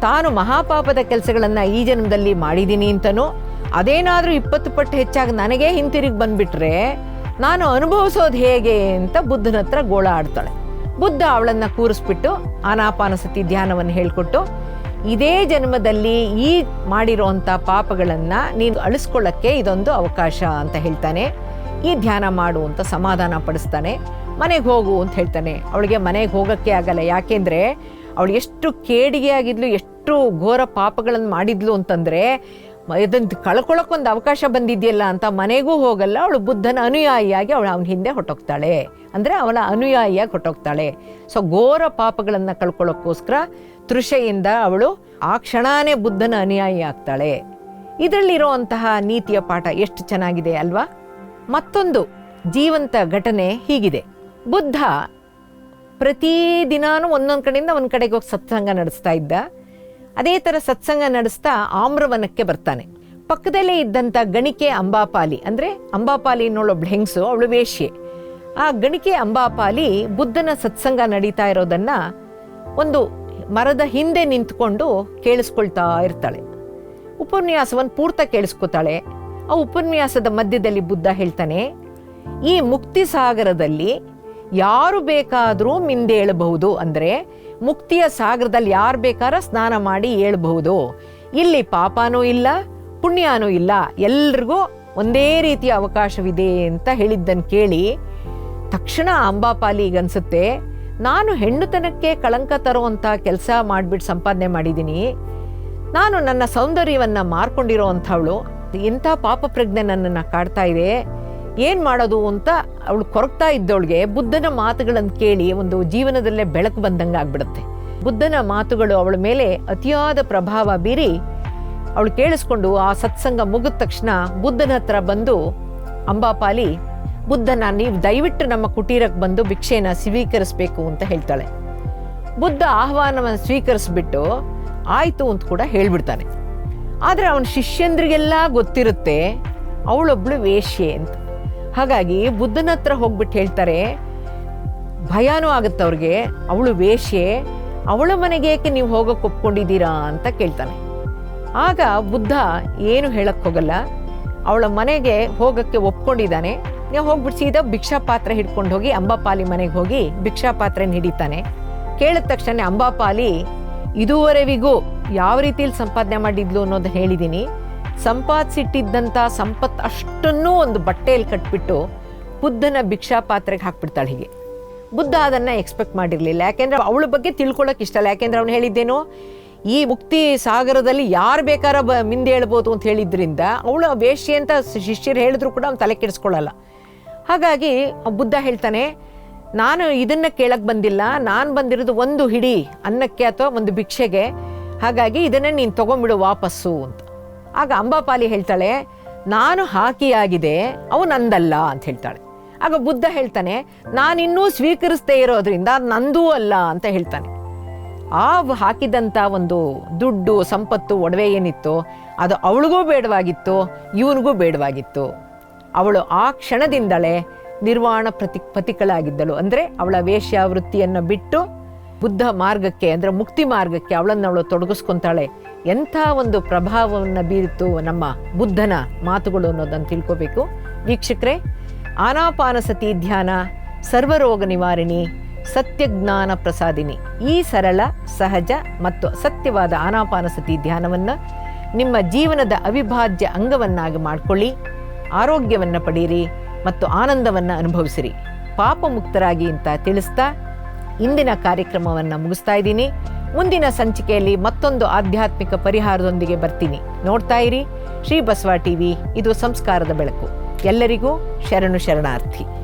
ತಾನು ಮಹಾಪಾಪದ ಕೆಲಸಗಳನ್ನು ಈ ಜನ್ಮದಲ್ಲಿ ಮಾಡಿದ್ದೀನಿ ಅಂತನೋ ಅದೇನಾದರೂ ಇಪ್ಪತ್ತು ಪಟ್ಟು ಹೆಚ್ಚಾಗಿ ನನಗೇ ಹಿಂತಿರುಗಿ ಬಂದುಬಿಟ್ರೆ ನಾನು ಅನುಭವಿಸೋದು ಹೇಗೆ ಅಂತ ಬುದ್ಧನ ಹತ್ರ ಗೋಳ ಆಡ್ತಾಳೆ ಬುದ್ಧ ಅವಳನ್ನು ಕೂರಿಸ್ಬಿಟ್ಟು ಆನಾಪಾನಸತಿ ಧ್ಯಾನವನ್ನು ಹೇಳಿಕೊಟ್ಟು, ಇದೇ ಜನ್ಮದಲ್ಲಿ ಈ ಮಾಡಿರೋವಂಥ ಪಾಪಗಳನ್ನು ನೀನು ಅಳಿಸ್ಕೊಳ್ಳೋಕ್ಕೆ ಇದೊಂದು ಅವಕಾಶ ಅಂತ ಹೇಳ್ತಾನೆ. ಈ ಧ್ಯಾನ ಮಾಡು ಅಂತ ಸಮಾಧಾನ ಪಡಿಸ್ತಾನೆ. ಮನೆಗೆ ಹೋಗು ಅಂತ ಹೇಳ್ತಾನೆ. ಅವಳಿಗೆ ಮನೆಗೆ ಹೋಗೋಕ್ಕೆ ಆಗಲ್ಲ. ಯಾಕೆಂದರೆ ಅವಳು ಎಷ್ಟು ಕೇಡಿಗೆ ಆಗಿದ್ಲು, ಎಷ್ಟು ಘೋರ ಪಾಪಗಳನ್ನು ಮಾಡಿದ್ಲು ಅಂತಂದರೆ ಇದನ್ನು ಕಳ್ಕೊಳ್ಳೋಕ್ಕೊಂದು ಅವಕಾಶ ಬಂದಿದೆಯಲ್ಲ ಅಂತ ಮನೆಗೂ ಹೋಗಲ್ಲ, ಅವಳು ಬುದ್ಧನ ಅನುಯಾಯಿಯಾಗಿ ಅವಳು ಅವನ ಹಿಂದೆ ಹೊಟ್ಟೋಗ್ತಾಳೆ ಅಂದರೆ ಅವಳ ಅನುಯಾಯಿಯಾಗಿ ಹೊಟ್ಟೋಗ್ತಾಳೆ ಸೊ ಘೋರ ಪಾಪಗಳನ್ನು ಕಳ್ಕೊಳ್ಳೋಕ್ಕೋಸ್ಕರ ತೃಷೆಯಿಂದ ಅವಳು ಆ ಕ್ಷಣಾನೇ ಬುದ್ಧನ ಅನುಯಾಯಿ ಆಗ್ತಾಳೆ. ಇದರಲ್ಲಿರುವಂತಹ ನೀತಿಯ ಪಾಠ ಎಷ್ಟು ಚೆನ್ನಾಗಿದೆ ಅಲ್ವಾ? ಮತ್ತೊಂದು ಜೀವಂತ ಘಟನೆ ಹೀಗಿದೆ. ಬುದ್ಧ ಪ್ರತಿದಿನಾನು ಒಂದೊಂದು ಕಡೆಯಿಂದ ಒಂದು ಕಡೆಗೆ ಹೋಗಿ ಸತ್ಸಂಗ ನಡೆಸ್ತಾ ಇದ್ದ. ಅದೇ ಥರ ಸತ್ಸಂಗ ನಡೆಸ್ತಾ ಆಮ್ರವನಕ್ಕೆ ಬರ್ತಾನೆ. ಪಕ್ಕದಲ್ಲೇ ಇದ್ದಂಥ ಗಣಿಕೆ ಅಂಬಾಪಾಲಿ, ಅಂದರೆ ಅಂಬಾಪಾಲಿ ಅನ್ನೋಳೊಬ್ಳು ಹೆಂಗಸು, ಅವಳು ವೇಶ್ಯೆ. ಆ ಗಣಿಕೆ ಅಂಬಾಪಾಲಿ ಬುದ್ಧನ ಸತ್ಸಂಗ ನಡೀತಾ ಇರೋದನ್ನ ಒಂದು ಮರದ ಹಿಂದೆ ನಿಂತ್ಕೊಂಡು ಕೇಳಿಸ್ಕೊಳ್ತಾ ಇರ್ತಾಳೆ. ಉಪನ್ಯಾಸವನ್ನು ಪೂರ್ತ ಕೇಳಿಸ್ಕೊತಾಳೆ. ಆ ಉಪನ್ಯಾಸದ ಮಧ್ಯದಲ್ಲಿ ಬುದ್ಧ ಹೇಳ್ತಾನೆ, ಈ ಮುಕ್ತಿ ಸಾಗರದಲ್ಲಿ ಯಾರು ಬೇಕಾದರೂ ಮಿಂದೇಳಬಹುದು ಅಂದರೆ ಮುಕ್ತಿಯ ಸಾಗರದಲ್ಲಿ ಯಾರು ಬೇಕಾರ ಸ್ನಾನ ಮಾಡಿ ಏಳಬಹುದು ಇಲ್ಲಿ ಪಾಪನೂ ಇಲ್ಲ, ಪುಣ್ಯನೂ ಇಲ್ಲ. ಎಲ್ರಿಗೂ ಒಂದೇ ರೀತಿಯ ಅವಕಾಶವಿದೆ ಅಂತ ಹೇಳಿದ್ದನ್ನು ಕೇಳಿ ತಕ್ಷಣ ಅಂಬಾಪಾಲಿಗೆ ಅನ್ಸುತ್ತೆ, ನಾನು ಹೆಣ್ಣುತನಕ್ಕೆ ಕಳಂಕ ತರುವಂಥ ಕೆಲಸ ಮಾಡಿಬಿಟ್ಟು ಸಂಪಾದನೆ ಮಾಡಿದ್ದೀನಿ ನಾನು ನನ್ನ ಸೌಂದರ್ಯವನ್ನು ಮಾರ್ಕೊಂಡಿರೋ ಅಂಥವಳು, ಇಂಥ ಪಾಪ ಪ್ರಜ್ಞೆ ನನ್ನನ್ನು ಕಾಡ್ತಾ ಇದೆ. ಏನು ಮಾಡೋದು ಅಂತ ಅವಳು ಕೊರಗ್ತಾ ಇದ್ದವಳಿಗೆ ಬುದ್ಧನ ಮಾತುಗಳನ್ನು ಕೇಳಿ ಒಂದು ಜೀವನದಲ್ಲೇ ಬೆಳಕು ಬಂದಂಗೆ ಆಗ್ಬಿಡುತ್ತೆ. ಬುದ್ಧನ ಮಾತುಗಳು ಅವಳ ಮೇಲೆ ಅತಿಯಾದ ಪ್ರಭಾವ ಬೀರಿ ಅವಳು ಕೇಳಿಸ್ಕೊಂಡು ಆ ಸತ್ಸಂಗ ಮುಗಿದ ತಕ್ಷಣ ಬುದ್ಧನ ಹತ್ರ ಬಂದು ಅಂಬಾಪಾಲಿ ಬುದ್ಧನ ನೀವು ದಯವಿಟ್ಟು ನಮ್ಮ ಕುಟೀರಕ್ಕೆ ಬಂದು ಭಿಕ್ಷೆನ ಸ್ವೀಕರಿಸಬೇಕು ಅಂತ ಹೇಳ್ತಾಳೆ. ಬುದ್ಧ ಆಹ್ವಾನವನ್ನು ಸ್ವೀಕರಿಸ್ಬಿಟ್ಟು ಆಯಿತು ಅಂತ ಕೂಡ ಹೇಳ್ಬಿಡ್ತಾನೆ. ಆದರೆ ಅವನ ಶಿಷ್ಯಂದ್ರಿಗೆಲ್ಲ ಗೊತ್ತಿರುತ್ತೆ, ಅವಳೊಬ್ಳು ವೇಶ್ಯೆ ಅಂತ. ಹಾಗಾಗಿ ಬುದ್ಧನ ಹತ್ರ ಹೋಗ್ಬಿಟ್ಟು ಹೇಳ್ತಾರೆ, ಭಯನೂ ಆಗುತ್ತೆ ಅವ್ರಿಗೆ, ಅವಳು ವೇಶ್ಯೆ ಅವಳ ಮನೆಗೆ ಏಕೆ ನೀವು ಹೋಗಕ್ಕೆ ಒಪ್ಕೊಂಡಿದ್ದೀರಾ ಅಂತ ಕೇಳ್ತಾನೆ. ಆಗ ಬುದ್ಧ ಏನು ಹೇಳಕ್ಕೆ ಹೋಗಲ್ಲ, ಅವಳ ಮನೆಗೆ ಹೋಗಕ್ಕೆ ಒಪ್ಕೊಂಡಿದ್ದಾನೆ, ನೀವು ಹೋಗ್ಬಿಟ್ಟು ಸೀದಾ ಭಿಕ್ಷಾ ಪಾತ್ರೆ ಹಿಡ್ಕೊಂಡು ಹೋಗಿ ಅಂಬಾಪಾಲಿ ಮನೆಗೆ ಹೋಗಿ ಭಿಕ್ಷಾ ಪಾತ್ರೆನ ಹಿಡಿತಾನೆ. ಕೇಳಿದ ತಕ್ಷಣ ಅಂಬಾಪಾಲಿ, ಇದುವರೆವಿಗೂ ಯಾವ ರೀತಿಯಲ್ಲಿ ಸಂಪಾದನೆ ಮಾಡಿದ್ಲು ಅನ್ನೋದು ಹೇಳಿದ್ದೀನಿ ಸಂಪಾದಿಸಿಟ್ಟಿದ್ದಂಥ ಸಂಪತ್ತು ಅಷ್ಟನ್ನೂ ಒಂದು ಬಟ್ಟೆಯಲ್ಲಿ ಕಟ್ಬಿಟ್ಟು ಬುದ್ಧನ ಭಿಕ್ಷಾ ಪಾತ್ರೆಗೆ ಹಾಕ್ಬಿಡ್ತಾಳೆ ಹೀಗೆ. ಬುದ್ಧ ಅದನ್ನು ಎಕ್ಸ್ಪೆಕ್ಟ್ ಮಾಡಿರಲಿಲ್ಲ. ಯಾಕೆಂದರೆ ಅವಳ ಬಗ್ಗೆ ತಿಳ್ಕೊಳ್ಳೋಕೆ ಇಷ್ಟ ಅಲ್ಲ ಯಾಕೆಂದರೆ ಅವನು ಹೇಳಿದ್ದೇನು, ಈ ಮುಕ್ತಿ ಸಾಗರದಲ್ಲಿ ಯಾರು ಬೇಕಾರ ಬ, ಮಿಂದೆ ಹೇಳ್ಬೋದು ಅಂತ ಹೇಳಿದ್ರಿಂದ ಅವಳು ವೇಶ್ಯೆ ಅಂತ ಶಿಷ್ಯರು ಹೇಳಿದ್ರು ಕೂಡ ಅವ್ನು ತಲೆ ಕೆಡಿಸ್ಕೊಳ್ಳಲ್ಲ. ಹಾಗಾಗಿ ಬುದ್ಧ ಹೇಳ್ತಾನೆ, ನಾನು ಇದನ್ನು ಕೇಳಕ್ಕೆ ಬಂದಿಲ್ಲ. ನಾನು ಬಂದಿರೋದು ಒಂದು ಹಿಡಿ, ಅನ್ನಕ್ಕೆ ಅಥವಾ ಒಂದು ಭಿಕ್ಷೆಗೆ. ಹಾಗಾಗಿ ಇದನ್ನು ನೀನು ತೊಗೊಂಬಿಡು ವಾಪಸ್ಸು ಅಂತ. ಆಗ ಅಂಬಾಪಾಲಿ ಹೇಳ್ತಾಳೆ, ನಾನು ಹಾಕಿಯಾಗಿದೆ ಅವು ನಂದಲ್ಲ, ಅಂತ ಹೇಳ್ತಾಳೆ. ಆಗ ಬುದ್ಧ ಹೇಳ್ತಾನೆ, ನಾನಿನ್ನೂ ಸ್ವೀಕರಿಸದೇ ಇರೋದ್ರಿಂದ ನಂದೂ ಅಲ್ಲ, ಅಂತ ಹೇಳ್ತಾನೆ. ಆ ಹಾಕಿದಂಥ ಒಂದು ದುಡ್ಡು, ಸಂಪತ್ತು, ಒಡವೆ ಏನಿತ್ತು, ಅದು ಅವಳಿಗೂ ಬೇಡವಾಗಿತ್ತು, ಇವನಿಗೂ ಬೇಡವಾಗಿತ್ತು. ಅವಳು ಆ ಕ್ಷಣದಿಂದಲೇ ನಿರ್ವಾಣ ಪ್ರತಿ ಪತಿಗಳಾಗಿದ್ದಳು ಅಂದರೆ ಅವಳ ವೇಶ್ಯಾವೃತ್ತಿಯನ್ನು ಬಿಟ್ಟು ಬುದ್ಧ ಮಾರ್ಗಕ್ಕೆ, ಅಂದರೆ ಮುಕ್ತಿ ಮಾರ್ಗಕ್ಕೆ ಅವಳನ್ನು ಅವಳು ತೊಡಗಿಸ್ಕೊತಾಳೆ. ಎಂಥ ಒಂದು ಪ್ರಭಾವವನ್ನು ಬೀರಿತು ನಮ್ಮ ಬುದ್ಧನ ಮಾತುಗಳು ಅನ್ನೋದನ್ನು ತಿಳ್ಕೋಬೇಕು. ವೀಕ್ಷಕರೇ ಆನಾಪಾನಸತಿ ಧ್ಯಾನ, ಸರ್ವರೋಗ ನಿವಾರಣಿ, ಸತ್ಯಜ್ಞಾನ ಪ್ರಸಾದಿನಿ. ಈ ಸರಳ, ಸಹಜ ಮತ್ತು ಸತ್ಯವಾದ ಆನಾಪಾನಸತಿ ಧ್ಯಾನವನ್ನು ನಿಮ್ಮ ಜೀವನದ ಅವಿಭಾಜ್ಯ ಅಂಗವನ್ನಾಗಿ ಮಾಡಿಕೊಳ್ಳಿ. ಆರೋಗ್ಯವನ್ನು ಪಡೀರಿ ಮತ್ತು ಆನಂದವನ್ನು ಅನುಭವಿಸಿರಿ. ಪಾಪ ಮುಕ್ತರಾಗಿ ಅಂತ ತಿಳಿಸ್ತಾ ಇಂದಿನ ಕಾರ್ಯಕ್ರಮವನ್ನು ಮುಗಿಸ್ತಾ ಇದ್ದೀನಿ. ಮುಂದಿನ ಸಂಚಿಕೆಯಲ್ಲಿ ಮತ್ತೊಂದು ಆಧ್ಯಾತ್ಮಿಕ ಪರಿಹಾರದೊಂದಿಗೆ ಬರ್ತೀನಿ. ನೋಡ್ತಾ ಇರಿ. ಶ್ರೀ ಬಸವ ಟಿವಿ, ಇದು ಸಂಸ್ಕಾರದ ಬೆಳಕು. ಎಲ್ಲರಿಗೂ ಶರಣು ಶರಣಾರ್ಥಿ.